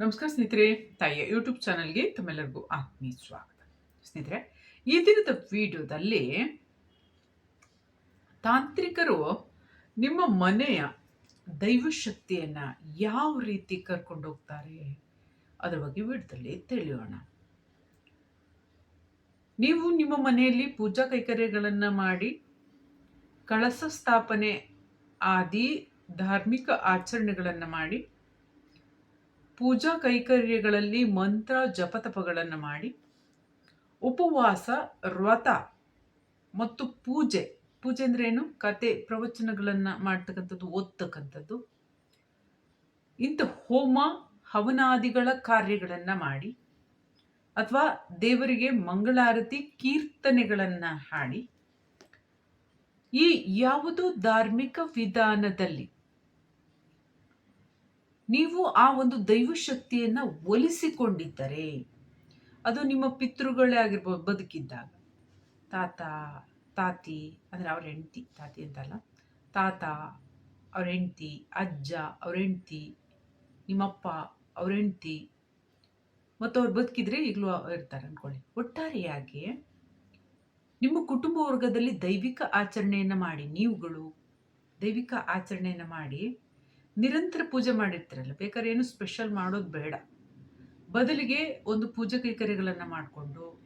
ನಮಸ್ಕಾರ ಸ್ನೇಹಿತರೆ, ತಾಯಿಯ ಯೂಟ್ಯೂಬ್ ಚಾನಲ್ಗೆ ತಮ್ಮೆಲ್ಲರಿಗೂ ಆತ್ಮೀಯ ಸ್ವಾಗತ. ಸ್ನೇಹಿತರೆ, ಈ ದಿನದ ವಿಡಿಯೋದಲ್ಲಿ ತಾಂತ್ರಿಕರು ನಿಮ್ಮ ಮನೆಯ ದೈವಶಕ್ತಿಯನ್ನು ಯಾವ ರೀತಿ ಕರ್ಕೊಂಡು ಹೋಗ್ತಾರೆ? ಅದರ ಬಗ್ಗೆ ವಿಡಿಯೋದಲ್ಲಿ ತಿಳಿಯೋಣ. ನೀವು ನಿಮ್ಮ ಮನೆಯಲ್ಲಿ ಪೂಜಾ ಕೈಕರ್ಯಗಳನ್ನು ಮಾಡಿ, ಕಳಸ ಸ್ಥಾಪನೆ ಆದಿ ಧಾರ್ಮಿಕ ಆಚರಣೆಗಳನ್ನು ಮಾಡಿ ಪೂಜಾ ಕೈಕರ್ಯಗಳಲ್ಲಿ ಮಂತ್ರ, ಜಪತಪಗಳನ್ನು ಮಾಡಿ, ಉಪವಾಸ, ವ್ರತ ಮತ್ತು ಪೂಜೆ. ಪೂಜೆ ಅಂದ್ರೆ ಏನು? ಕತೆ, ಪ್ರವಚನಗಳನ್ನು ಮಾಡ್ತಕ್ಕಂಥದ್ದು, ಓದ್ತಕ್ಕಂಥದ್ದು. ಇಂಥ ಹೋಮ, ಹವನಾದಿಗಳ ಕಾರ್ಯಗಳನ್ನು ಮಾಡಿ, ಅಥವಾ ದೇವರಿಗೆ ಮಂಗಳಾರತಿ, ಕೀರ್ತನೆಗಳನ್ನು ಹಾಡಿ, ಈ ಯಾವುದು ಧಾರ್ಮಿಕ ವಿಧಾನದಲ್ಲಿ ನೀವು ಆ ಒಂದು ದೈವಶಕ್ತಿಯನ್ನ ಒಲಿಸಿಕೊಂಡಿದ್ದರೆ ಅದು ನಿಮ್ಮ ಪಿತೃಗಳೇ ಆಗಿರ್ಬೋದು ಬದುಕಿದ್ದಾಗ. ತಾತ, ತಾತಿ, ಅಂದರೆ ಅವ್ರ ಹೆಂಡ್ತಿ, ತಾತಿ ಅಂತಲ್ಲ. ತಾತ, ಅವ್ರ ಹೆಂಡ್ತಿ, ಅಜ್ಜ, ಅವ್ರ ಹೆಂಡ್ತಿ, ನಿಮ್ಮಪ್ಪ, ಅವ್ರ ಹೆಂಡ್ತಿ. ಮತ್ತು ಅವ್ರು ಬದುಕಿದ್ರೆ ಈಗಲೂ ಇರ್ತಾರೆ ಅಂದ್ಕೊಳ್ಳಿ ಒಟ್ಟಾರೆಯಾಗಿ ನಿಮ್ಮ ಕುಟುಂಬ ವರ್ಗದಲ್ಲಿ ದೈವಿಕ ಆಚರಣೆಯನ್ನು ಮಾಡಿ, ನೀವುಗಳು ದೈವಿಕ ಆಚರಣೆಯನ್ನು ಮಾಡಿ ನಿರಂತರ ಪೂಜೆ ಮಾಡಿರ್ತೀರಲ್ಲ, ಬೇಕಾದ್ರೆ ಏನು ಸ್ಪೆಷಲ್ ಮಾಡೋದು ಬೇಡ. ಬದಲಿಗೆ ಒಂದು ಪೂಜೆ ಕೈಕರ್ಯಗಳನ್ನು ಮಾಡಿಕೊಂಡು,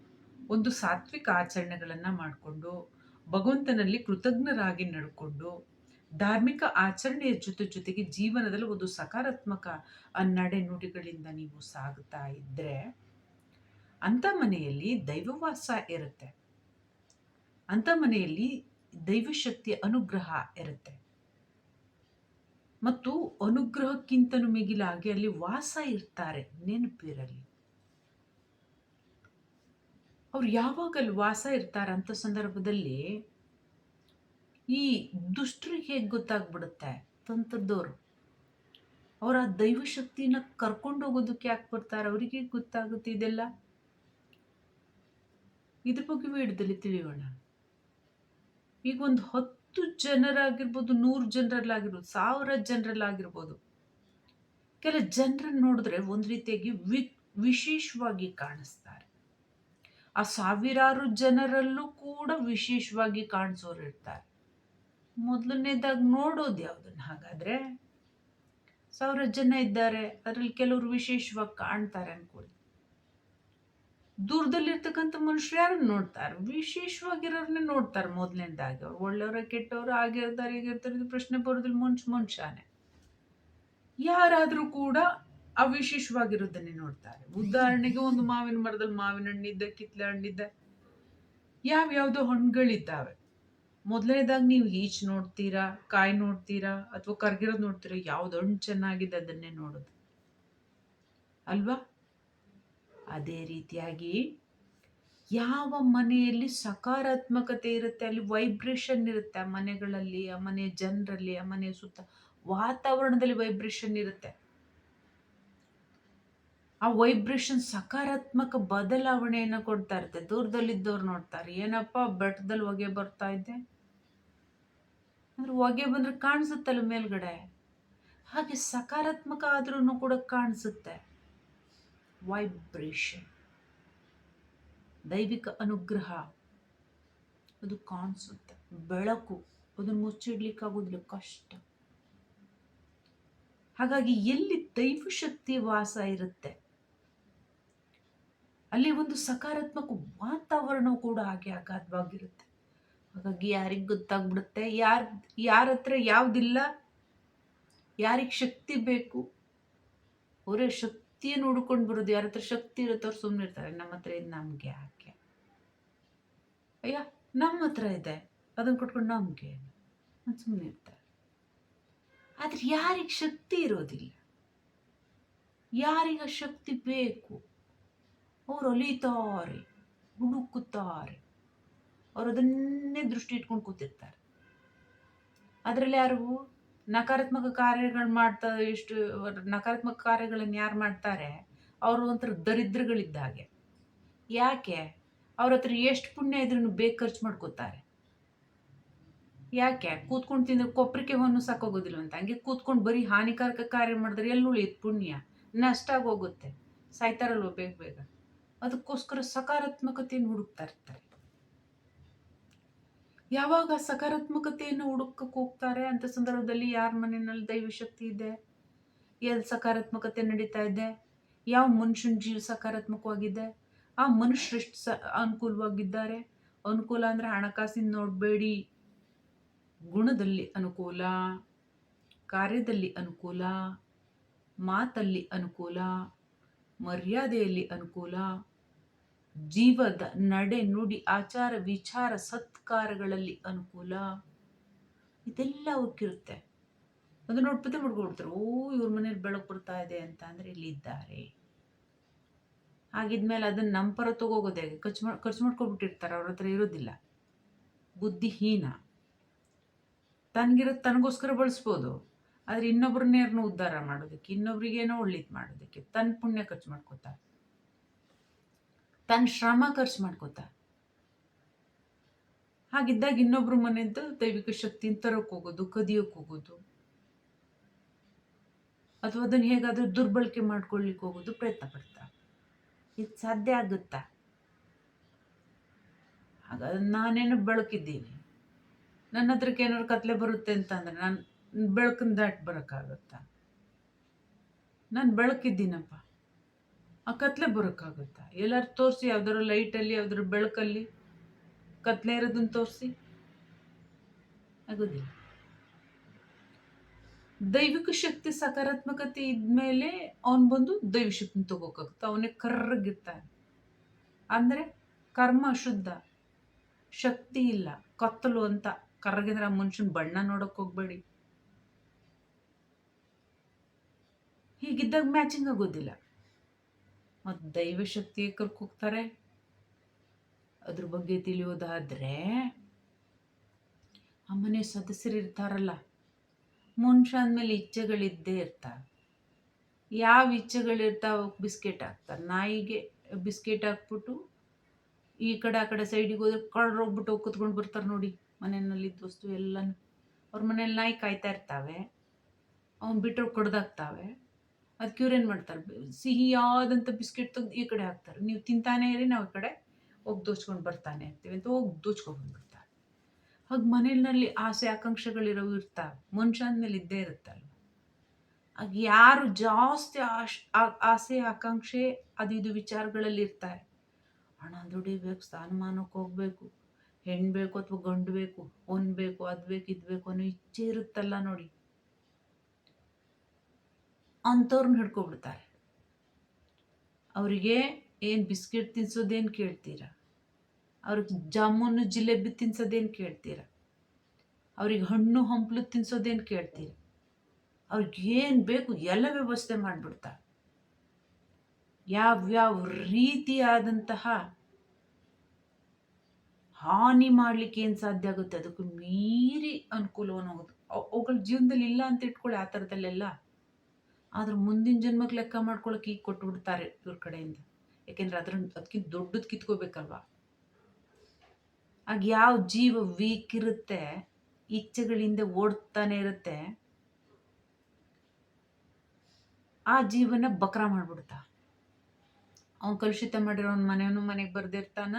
ಒಂದು ಸಾತ್ವಿಕ ಆಚರಣೆಗಳನ್ನು ಮಾಡಿಕೊಂಡು, ಭಗವಂತನಲ್ಲಿ ಕೃತಜ್ಞರಾಗಿ ನಡ್ಕೊಂಡು, ಧಾರ್ಮಿಕ ಆಚರಣೆಯ ಜೊತೆ ಜೊತೆಗೆ ಜೀವನದಲ್ಲಿ ಒಂದು ಸಕಾರಾತ್ಮಕ ನಡೆ ನುಡಿಗಳಿಂದ ನೀವು ಸಾಗ್ತಾ ಇದ್ದರೆ ಅಂಥ ಮನೆಯಲ್ಲಿ ದೈವವಾಸ ಇರುತ್ತೆ. ಅಂಥ ಮನೆಯಲ್ಲಿ ದೈವಶಕ್ತಿಯ ಅನುಗ್ರಹ ಇರುತ್ತೆ. ಮತ್ತು ಅನುಗ್ರಹಕ್ಕಿಂತನೂ ಮಿಗಿಲಾಗಿ ಅಲ್ಲಿ ವಾಸ ಇರ್ತಾರೆ, ನೆನಪಿರಲಿ. ಅವ್ರು ಯಾವಾಗ ಅಲ್ಲಿ ವಾಸ ಇರ್ತಾರೆ ಅಂತ ಸಂದರ್ಭದಲ್ಲಿ ಈ ದುಷ್ಟರಿಗೆ ಹೇಗೆ ಗೊತ್ತಾಗ್ಬಿಡುತ್ತೆ? ತಂತ್ರದವರು ಅವರ ದೈವಶಕ್ತಿನ ಕರ್ಕೊಂಡು ಹೋಗೋದಕ್ಕೆ ಯಾಕೆ ಬರ್ತಾರೆ? ಅವರಿಗೆ ಗೊತ್ತಾಗುತ್ತೆ ಇದೆಲ್ಲ? ಇದ್ರ ಬಗ್ಗೆ ವಿಡಿಯೋದಲ್ಲಿ ತಿಳಿಯೋಣ. ಈಗ ಒಂದು ಹತ್ತು ಹತ್ತು ಜನರಾಗಿರ್ಬೋದು, ನೂರು ಜನರಲ್ಲಾಗಿರ್ಬೋದು, ಸಾವಿರ ಜನರಲ್ಲಾಗಿರ್ಬೋದು. ಕೆಲ ಜನರನ್ನು ನೋಡಿದ್ರೆ ಒಂದು ರೀತಿಯಾಗಿ ವಿ, ವಿಶೇಷವಾಗಿ ಕಾಣಿಸ್ತಾರೆ. ಆ ಸಾವಿರಾರು ಜನರಲ್ಲೂ ಕೂಡ ವಿಶೇಷವಾಗಿ ಕಾಣಿಸೋರು ಇರ್ತಾರೆ. ಮೊದಲನೇದಾಗಿ ನೋಡೋದು ಯಾವುದನ್ನು ಹಾಗಾದರೆ? ಸಾವಿರ ಜನ ಇದ್ದಾರೆ, ಅದರಲ್ಲಿ ಕೆಲವರು ವಿಶೇಷವಾಗಿ ಕಾಣ್ತಾರೆ ಅನ್ಕೊಳ್ಳಿ ದೂರದಲ್ಲಿರ್ತಕ್ಕಂಥ ಮನುಷ್ಯರು ಯಾರನ್ನು ನೋಡ್ತಾರೆ? ವಿಶೇಷವಾಗಿರೋರನ್ನೇ ನೋಡ್ತಾರೆ ಮೊದಲನೇದಾಗಿ. ಅವ್ರು ಒಳ್ಳೆಯವರ, ಕೆಟ್ಟವರು, ಆಗಿರ್ತಾರೆ ಈಗಿರ್ತಾರೆ ಪ್ರಶ್ನೆ ಬರೋದಿಲ್ಲ ಮನುಷ್ಯ, ಮನುಷ್ಯನೇ. ಯಾರಾದರೂ ಕೂಡ ಅವಿಶೇಷವಾಗಿರೋದನ್ನೇ ನೋಡ್ತಾರೆ. ಉದಾಹರಣೆಗೆ ಒಂದು ಮಾವಿನ ಮರದಲ್ಲಿ ಮಾವಿನ ಹಣ್ಣಿದ್ದ ಕಿತ್ಲೆ ಹಣ್ಣಿದ್ದ ಯಾವ್ಯಾವುದೋ ಹಣ್ಣುಗಳಿದ್ದಾವೆ. ಮೊದಲನೇದಾಗಿ ನೀವು ಈಚ್ ನೋಡ್ತೀರಾ, ಕಾಯಿ ನೋಡ್ತೀರಾ, ಅಥವಾ ಕರ್ಗಿರೋದು ನೋಡ್ತೀರಾ, ಯಾವ್ದು ಹಣ್ಣು ಚೆನ್ನಾಗಿದೆ ಅದನ್ನೇ ನೋಡೋದು. ಅಲ್ವಾ? ಅದೇ ರೀತಿಯಾಗಿ ಯಾವ ಮನೆಯಲ್ಲಿ ಸಕಾರಾತ್ಮಕತೆ ಇರುತ್ತೆ, ಅಲ್ಲಿ ವೈಬ್ರೇಷನ್ ಇರುತ್ತೆ ಆ ಮನೆಗಳಲ್ಲಿ, ಆ ಮನೆ ಜನರಲ್ಲಿ, ಆ ಮನೆಯ ಸುತ್ತ ವಾತಾವರಣದಲ್ಲಿ ವೈಬ್ರೇಷನ್ ಇರುತ್ತೆ. ಆ ವೈಬ್ರೇಷನ್ ಸಕಾರಾತ್ಮಕ ಬದಲಾವಣೆಯನ್ನು ಕೊಡ್ತಾ ಇರುತ್ತೆ. ದೂರದಲ್ಲಿದ್ದವ್ರು ನೋಡ್ತಾರೆ, ಏನಪ್ಪ ಬೆಟ್ಟದಲ್ಲಿ ಹೊಗೆ ಬರ್ತಾ ಇದೆ? ಅಂದ್ರೆ ಹೊಗೆ ಬಂದ್ರೆ ಕಾಣಿಸುತ್ತಲ್ಲ ಮೇಲ್ಗಡೆ? ಹಾಗೆ ಸಕಾರಾತ್ಮಕ ಆದ್ರೂ ಕೂಡ ಕಾಣಿಸುತ್ತೆ. ವೈಬ್ರೇಷನ್ ದೈವಿಕ ಅನುಗ್ರಹ, ಅದು ಕಾಣಿಸುತ್ತೆ. ಬೆಳಕು, ಅದನ್ನು ಮುಚ್ಚಿಡ್ಲಿಕ್ಕಾಗೋದಿಲ್ಲ ಕಷ್ಟ. ಹಾಗಾಗಿ ಎಲ್ಲಿ ದೈವ ಶಕ್ತಿ ವಾಸ ಇರುತ್ತೆ, ಅಲ್ಲಿ ಒಂದು ಸಕಾರಾತ್ಮಕ ವಾತಾವರಣ ಕೂಡ ಹಾಗೆ ಅಗಾಧವಾಗಿರುತ್ತೆ. ಹಾಗಾಗಿ ಯಾರಿಗೆ ಗೊತ್ತಾಗ್ಬಿಡುತ್ತೆ, ಯಾರ ಯಾರ ಹತ್ರ ಯಾವುದಿಲ್ಲ, ಯಾರಿಗೆ ಶಕ್ತಿ ಬೇಕು, ಅವರೇ ಶಕ್ತಿ ಶಕ್ತಿಯನ್ನು ಹುಡ್ಕೊಂಡು ಬರೋದು. ಯಾರ ಹತ್ರ ಶಕ್ತಿ ಇರುತ್ತೆ ಅವ್ರು ಸುಮ್ಮನೆ ಇರ್ತಾರೆ. ನಮ್ಮ ಹತ್ರ ಇದು ನಮಗೆ ಯಾಕೆ? ಅಯ್ಯ, ನಮ್ಮ ಹತ್ರ ಇದೆ. ಅದನ್ನು ಕೊಟ್ಕೊಂಡು ನಮಗೆ ಸುಮ್ಮನೆ ಇರ್ತಾರೆ. ಆದರೆ ಯಾರಿಗೆ ಶಕ್ತಿ ಇರೋದಿಲ್ಲ. ಯಾರಿಗ ಶಕ್ತಿ ಬೇಕು? ಅವರು ಅಲಿತಾರೆ, ಹುಡುಕುತ್ತಾರೆ. ಅವರು ಅದನ್ನೇ ದೃಷ್ಟಿ ಇಟ್ಕೊಂಡು ಕೂತಿರ್ತಾರೆ. ಅದರಲ್ಲಿ ಯಾರು? ನಕಾರಾತ್ಮಕ ಕಾರ್ಯಗಳು ಮಾಡ್ತಾ ಎಷ್ಟು, ನಕಾರಾತ್ಮಕ ಕಾರ್ಯಗಳನ್ನು ಯಾರು ಮಾಡ್ತಾರೆ? ಅವರು ಒಂಥರ ದರಿದ್ರಗಳಿದ್ದ ಹಾಗೆ ಯಾಕೆ? ಅವ್ರ ಹತ್ರ ಎಷ್ಟು ಪುಣ್ಯ ಇದ್ರೂ ಬೇಗ ಖರ್ಚು ಮಾಡ್ಕೋತಾರೆ. ಯಾಕೆ? ಕೂತ್ಕೊಂಡು ತಿಂದ್ರೆ ಕೊಪ್ಪರಿಕೆ ಹೊನ್ನು ಸಾಕೋಗೋದಿಲ್ಲ ಅಂತ. ಹಂಗೆ ಕೂತ್ಕೊಂಡು ಬರೀ ಹಾನಿಕಾರಕ ಕಾರ್ಯ ಮಾಡಿದ್ರೆ ಎಲ್ಲೂ ಉಳಿಯುತ್ತೆ ಪುಣ್ಯ? ನಷ್ಟ ಆಗೋಗುತ್ತೆ. ಸಾಯ್ತಾರಲ್ವ ಬೇಗ ಬೇಗ? ಅದಕ್ಕೋಸ್ಕರ ಸಕಾರಾತ್ಮಕತೆಯನ್ನು ಹುಡುಕ್ತಾ ಇರ್ತಾರೆ. ಯಾವಾಗ ಸಕಾರಾತ್ಮಕತೆಯನ್ನು ಹುಡುಕಕ್ಕೆ ಹೋಗ್ತಾರೆ? ಅಂತ ಸಂದರ್ಭದಲ್ಲಿ ಯಾರ ಮನೆಯಲ್ಲಿ ದೈವ ಶಕ್ತಿ ಇದೆ? ಎಲ್ಲಿ ಸಕಾರಾತ್ಮಕತೆ ನಡೀತಾ ಇದೆ? ಯಾವ ಮನುಷ್ಯನ ಜೀವ ಸಕಾರಾತ್ಮಕವಾಗಿದೆ? ಆ ಮನುಷ್ಯ ಸ ಅನುಕೂಲವಾಗಿದ್ದಾರೆ? ಅನುಕೂಲ ಅಂದರೆ ಹಣಕಾಸಿನ ನೋಡಬೇಡಿ. ಗುಣದಲ್ಲಿ ಅನುಕೂಲ, ಕಾರ್ಯದಲ್ಲಿ ಅನುಕೂಲ, ಮಾತಲ್ಲಿ ಅನುಕೂಲ, ಮರ್ಯಾದೆಯಲ್ಲಿ ಅನುಕೂಲ ಜೀವದ ನಡೆ ನುಡಿ ಆಚಾರ ವಿಚಾರ ಸತ್ಕಾರಗಳಲ್ಲಿ ಅನುಕೂಲ. ಇದೆಲ್ಲ ಅವಕ್ಕಿರುತ್ತೆ ಅದು ನೋಡ್ಬಿಟ್ಟು ಹುಡ್ಕೊಡ್ತಾರೆ ಓ, ಇವ್ರ ಮನೇಲಿ ಬೆಳಕು ಬರ್ತಾ ಇದೆ ಅಂತ ಅಂದರೆ ಇಲ್ಲಿದ್ದಾರೆ ಆಗಿದ್ಮೇಲೆ ಅದನ್ನ ನಮ್ಮ ಪರ ತಗೋಗೋದು ಖರ್ಚು ಮಾಡಿ ಖರ್ಚು ಮಾಡ್ಕೊಬಿಟ್ಟಿರ್ತಾರೆ, ಅವ್ರ ಹತ್ರ ಇರೋದಿಲ್ಲ. ಬುದ್ಧಿಹೀನ. ತನಗಿರೋದು ತನಗೋಸ್ಕರ ಬಳಸ್ಬೋದು. ಆದರೆ ಇನ್ನೊಬ್ರನ್ನೇರ್ನೂ ಉದ್ಧಾರ ಮಾಡೋದಕ್ಕೆ, ಇನ್ನೊಬ್ರಿಗೇನೋ ಒಳ್ಳೇದು ಮಾಡೋದಕ್ಕೆ ತನ್ನ ಪುಣ್ಯ ಖರ್ಚು ಮಾಡ್ಕೋತಾರೆ ತನ್ನ ಶ್ರಮ ಖರ್ಚು ಮಾಡ್ಕೋತ. ಹಾಗಿದ್ದಾಗ ಇನ್ನೊಬ್ರು ಮನೆಯಿಂದ ದೈವಿಕ ಶಕ್ತಿ ತರೋಕೆ ಹೋಗೋದು, ಕದಿಯೋಕೆ ಹೋಗೋದು. ಅಥವಾ ಅದನ್ನು ಹೇಗಾದರೂ ದುರ್ಬಳಕೆ ಮಾಡ್ಕೊಳ್ಳಿಕ್ಕೆ ಹೋಗೋದು ಪ್ರಯತ್ನ ಪಡ್ತಾ. ಇದು ಸಾಧ್ಯ ಆಗುತ್ತಾ? ಹಾಗಾದ್ರೆ ನಾನೇನು ಬೆಳಕಿದ್ದೀನಿ. ನನ್ನ ಹತ್ರಕ್ಕೆ ಏನಾದ್ರು ಕತ್ಲೆ ಬರುತ್ತೆ ಅಂತಂದ್ರೆ ನಾನು ಬೆಳಕನ್ನ ದಾಟಿ ಬರೋಕ್ಕಾಗತ್ತಾ? ನಾನು ಬೆಳಕಿದ್ದೀನಪ್ಪ. ಆ ಕತ್ಲೆ ಬರೋಕ್ಕಾಗುತ್ತಾ? ಎಲ್ಲರೂ ತೋರಿಸಿ ಯಾವ್ದಾರು ಲೈಟಲ್ಲಿ ಯಾವ್ದಾರು ಬೆಳಕಲ್ಲಿ ಕತ್ಲೆ ಇರೋದನ್ನು ತೋರಿಸಿ. ಆಗೋದಿಲ್ಲ. ದೈವಿಕ ಶಕ್ತಿ ಸಕಾರಾತ್ಮಕತೆ ಇದ್ಮೇಲೆ ಅವನು ಬಂದು ದೈವ ಶಕ್ತಿ ತಗೋಕಾಗುತ್ತೆ. ಅವನೇ ಕರ್ರಗಿರ್ತಾನೆ ಅಂದರೆ ಕರ್ಮ ಅಶುದ್ಧ. ಶಕ್ತಿ ಇಲ್ಲ. ಕತ್ತಲು ಅಂತ. ಕರ್ರಗಿದ್ರೆ ಆ ಮನುಷ್ಯನ ಬಣ್ಣ ನೋಡೋಕೆ ಹೋಗ್ಬೇಡಿ. ಹೀಗಿದ್ದಾಗ ಮ್ಯಾಚಿಂಗ್ ಆಗೋದಿಲ್ಲ. ಮತ್ತು ದೈವಶಕ್ತಿ ಕರ್ಕ ಹೋಗ್ತಾರೆ. ಅದ್ರ ಬಗ್ಗೆ ತಿಳಿಯೋದಾದ್ರೆ, ಆ ಮನೆ ಸದಸ್ಯರು ಇರ್ತಾರಲ್ಲ ಮನುಷ್ಯ ಅಂದಮೇಲೆ ಇಚ್ಛೆಗಳಿದ್ದೇ ಇರ್ತಾವೆ. ಯಾವ ಇಚ್ಛೆಗಳಿರ್ತಾವೆ ಬಿಸ್ಕೆಟ್ ಹಾಕ್ತಾರೆ. ನಾಯಿಗೆ ಬಿಸ್ಕೆಟ್ ಹಾಕ್ಬಿಟ್ಟು ಈ ಕಡೆ, ಆ ಕಡೆ ಸೈಡಿಗೆ ಹೋದ್ರೆ ಕಳ್ರು ಹೋಗ್ಬಿಟ್ಟು ಹೋಗಿ ಕುತ್ಕೊಂಡು ಬರ್ತಾರೆ ನೋಡಿ ಮನೆಯಲ್ಲಿದ್ದ ವಸ್ತು ಎಲ್ಲನೂ. ಅವ್ರ ಮನೇಲಿ ನಾಯಿ ಕಾಯ್ತಾ ಇರ್ತಾವೆ. ಅವ್ನು ಬಿಟ್ಟರು ಕಡ್ದಾಕ್ತಾವೆ ಅದಕ್ಕೆ ಏನು ಮಾಡ್ತಾರೆ? ಸಿಹಿಯಾದಂಥ ಬಿಸ್ಕೆಟ್ ತೆಗೆದು ಈ ಕಡೆ ಹಾಕ್ತಾರೆ. ನೀವು ತಿಂತಾನೆ ಇರಿ, ನಾವು ಈ ಕಡೆ ಹೋಗಿ ದೋಚ್ಕೊಂಡು ಬರ್ತಾನೆ ಇರ್ತೀವಿ ಅಂತ ಹೋಗಿ ದೋಚ್ಕೊಂಡು ಬಂದ್ಬಿಡ್ತಾರೆ. ಹಾಗೆ ಮನೆಯಲ್ಲಿ ಆಸೆ ಆಕಾಂಕ್ಷೆಗಳಿರೋವು ಇರ್ತಾವೆ ಮನುಷ್ಯ ಅಂದಮೇಲೆ ಇದ್ದೇ ಇರುತ್ತಲ್ವ? ಆಗ ಯಾರು ಜಾಸ್ತಿ ಆಶ್ ಆಸೆ ಆಕಾಂಕ್ಷೆ, ಅದು ಇದು ವಿಚಾರಗಳಲ್ಲಿ ಇರ್ತಾರೆ ಹಣ ದುಡಿಬೇಕು ಸ್ಥಾನಮಾನಕ್ಕೆ ಹೋಗ್ಬೇಕು ಹೆಣ್ಣು ಬೇಕು ಅಥವಾ ಗಂಡು ಬೇಕು ಒನ್ ಬೇಕು ಅದು ಬೇಕು ಇದು ಬೇಕು ಅನ್ನೋ ಇಚ್ಛೆ ಇರುತ್ತಲ್ಲ ನೋಡಿ. ಅಂಥವ್ರನ್ನ ಹಿಡ್ಕೊಬಿಡ್ತಾರೆ. ಅವರಿಗೆ ಏನು ಬಿಸ್ಕೆಟ್ ತಿನ್ಸೋದೇನು ಕೇಳ್ತೀರ? ಅವ್ರಿಗೆ ಜಾಮೂನು ಜಿಲೇಬಿ ತಿನ್ಸೋದೇನು ಕೇಳ್ತೀರ? ಅವ್ರಿಗೆ ಹಣ್ಣು ಹಂಪ್ಲು ತಿನ್ಸೋದೇನು ಕೇಳ್ತೀರ? ಅವ್ರಿಗೆ ಏನು ಬೇಕು ಎಲ್ಲ ವ್ಯವಸ್ಥೆ ಮಾಡಿಬಿಡ್ತಾರೆ. ಯಾವ್ಯಾವ ರೀತಿಯಾದಂತಹ ಹಾನಿ ಮಾಡಲಿಕ್ಕೆ ಏನು ಸಾಧ್ಯ ಆಗುತ್ತೆ? ಅದಕ್ಕೂ ಮೀರಿ ಅನುಕೂಲವನ್ನು ಹೋಗೋದು ಅವುಗಳ ಜೀವನದಲ್ಲಿ ಇಲ್ಲ ಅಂತ ಇಟ್ಕೊಳ್ಳಿ, ಆ ಥರದಲ್ಲೆಲ್ಲ ಆದ್ರೆ ಮುಂದಿನ ಜನ್ಮಕ್ಕೆ ಲೆಕ್ಕ ಮಾಡ್ಕೊಳಕ್ಕೆ ಈಗ ಕೊಟ್ಬಿಡ್ತಾರೆ ಇವ್ರ ಕಡೆಯಿಂದ. ಯಾಕೆಂದ್ರೆ ಅದ್ರ ಅದಕ್ಕಿಂತ ದೊಡ್ಡದ್ ಕಿತ್ಕೋಬೇಕಲ್ವಾ? ಆಗ ಯಾವ ಜೀವ ವೀಕ್ ಇರುತ್ತೆ, ಇಚ್ಛೆಗಳಿಂದ ಓಡ್ತಾನೆ ಇರುತ್ತೆ, ಆ ಜೀವನ ಬಕ್ರ ಮಾಡ್ಬಿಡ್ತಾ. ಅವನ್ ಕಲುಷಿತ ಮಾಡಿರೋ ಮನೆಯವನು ಮನೆಗೆ ಬರ್ದಿರ್ತಾನ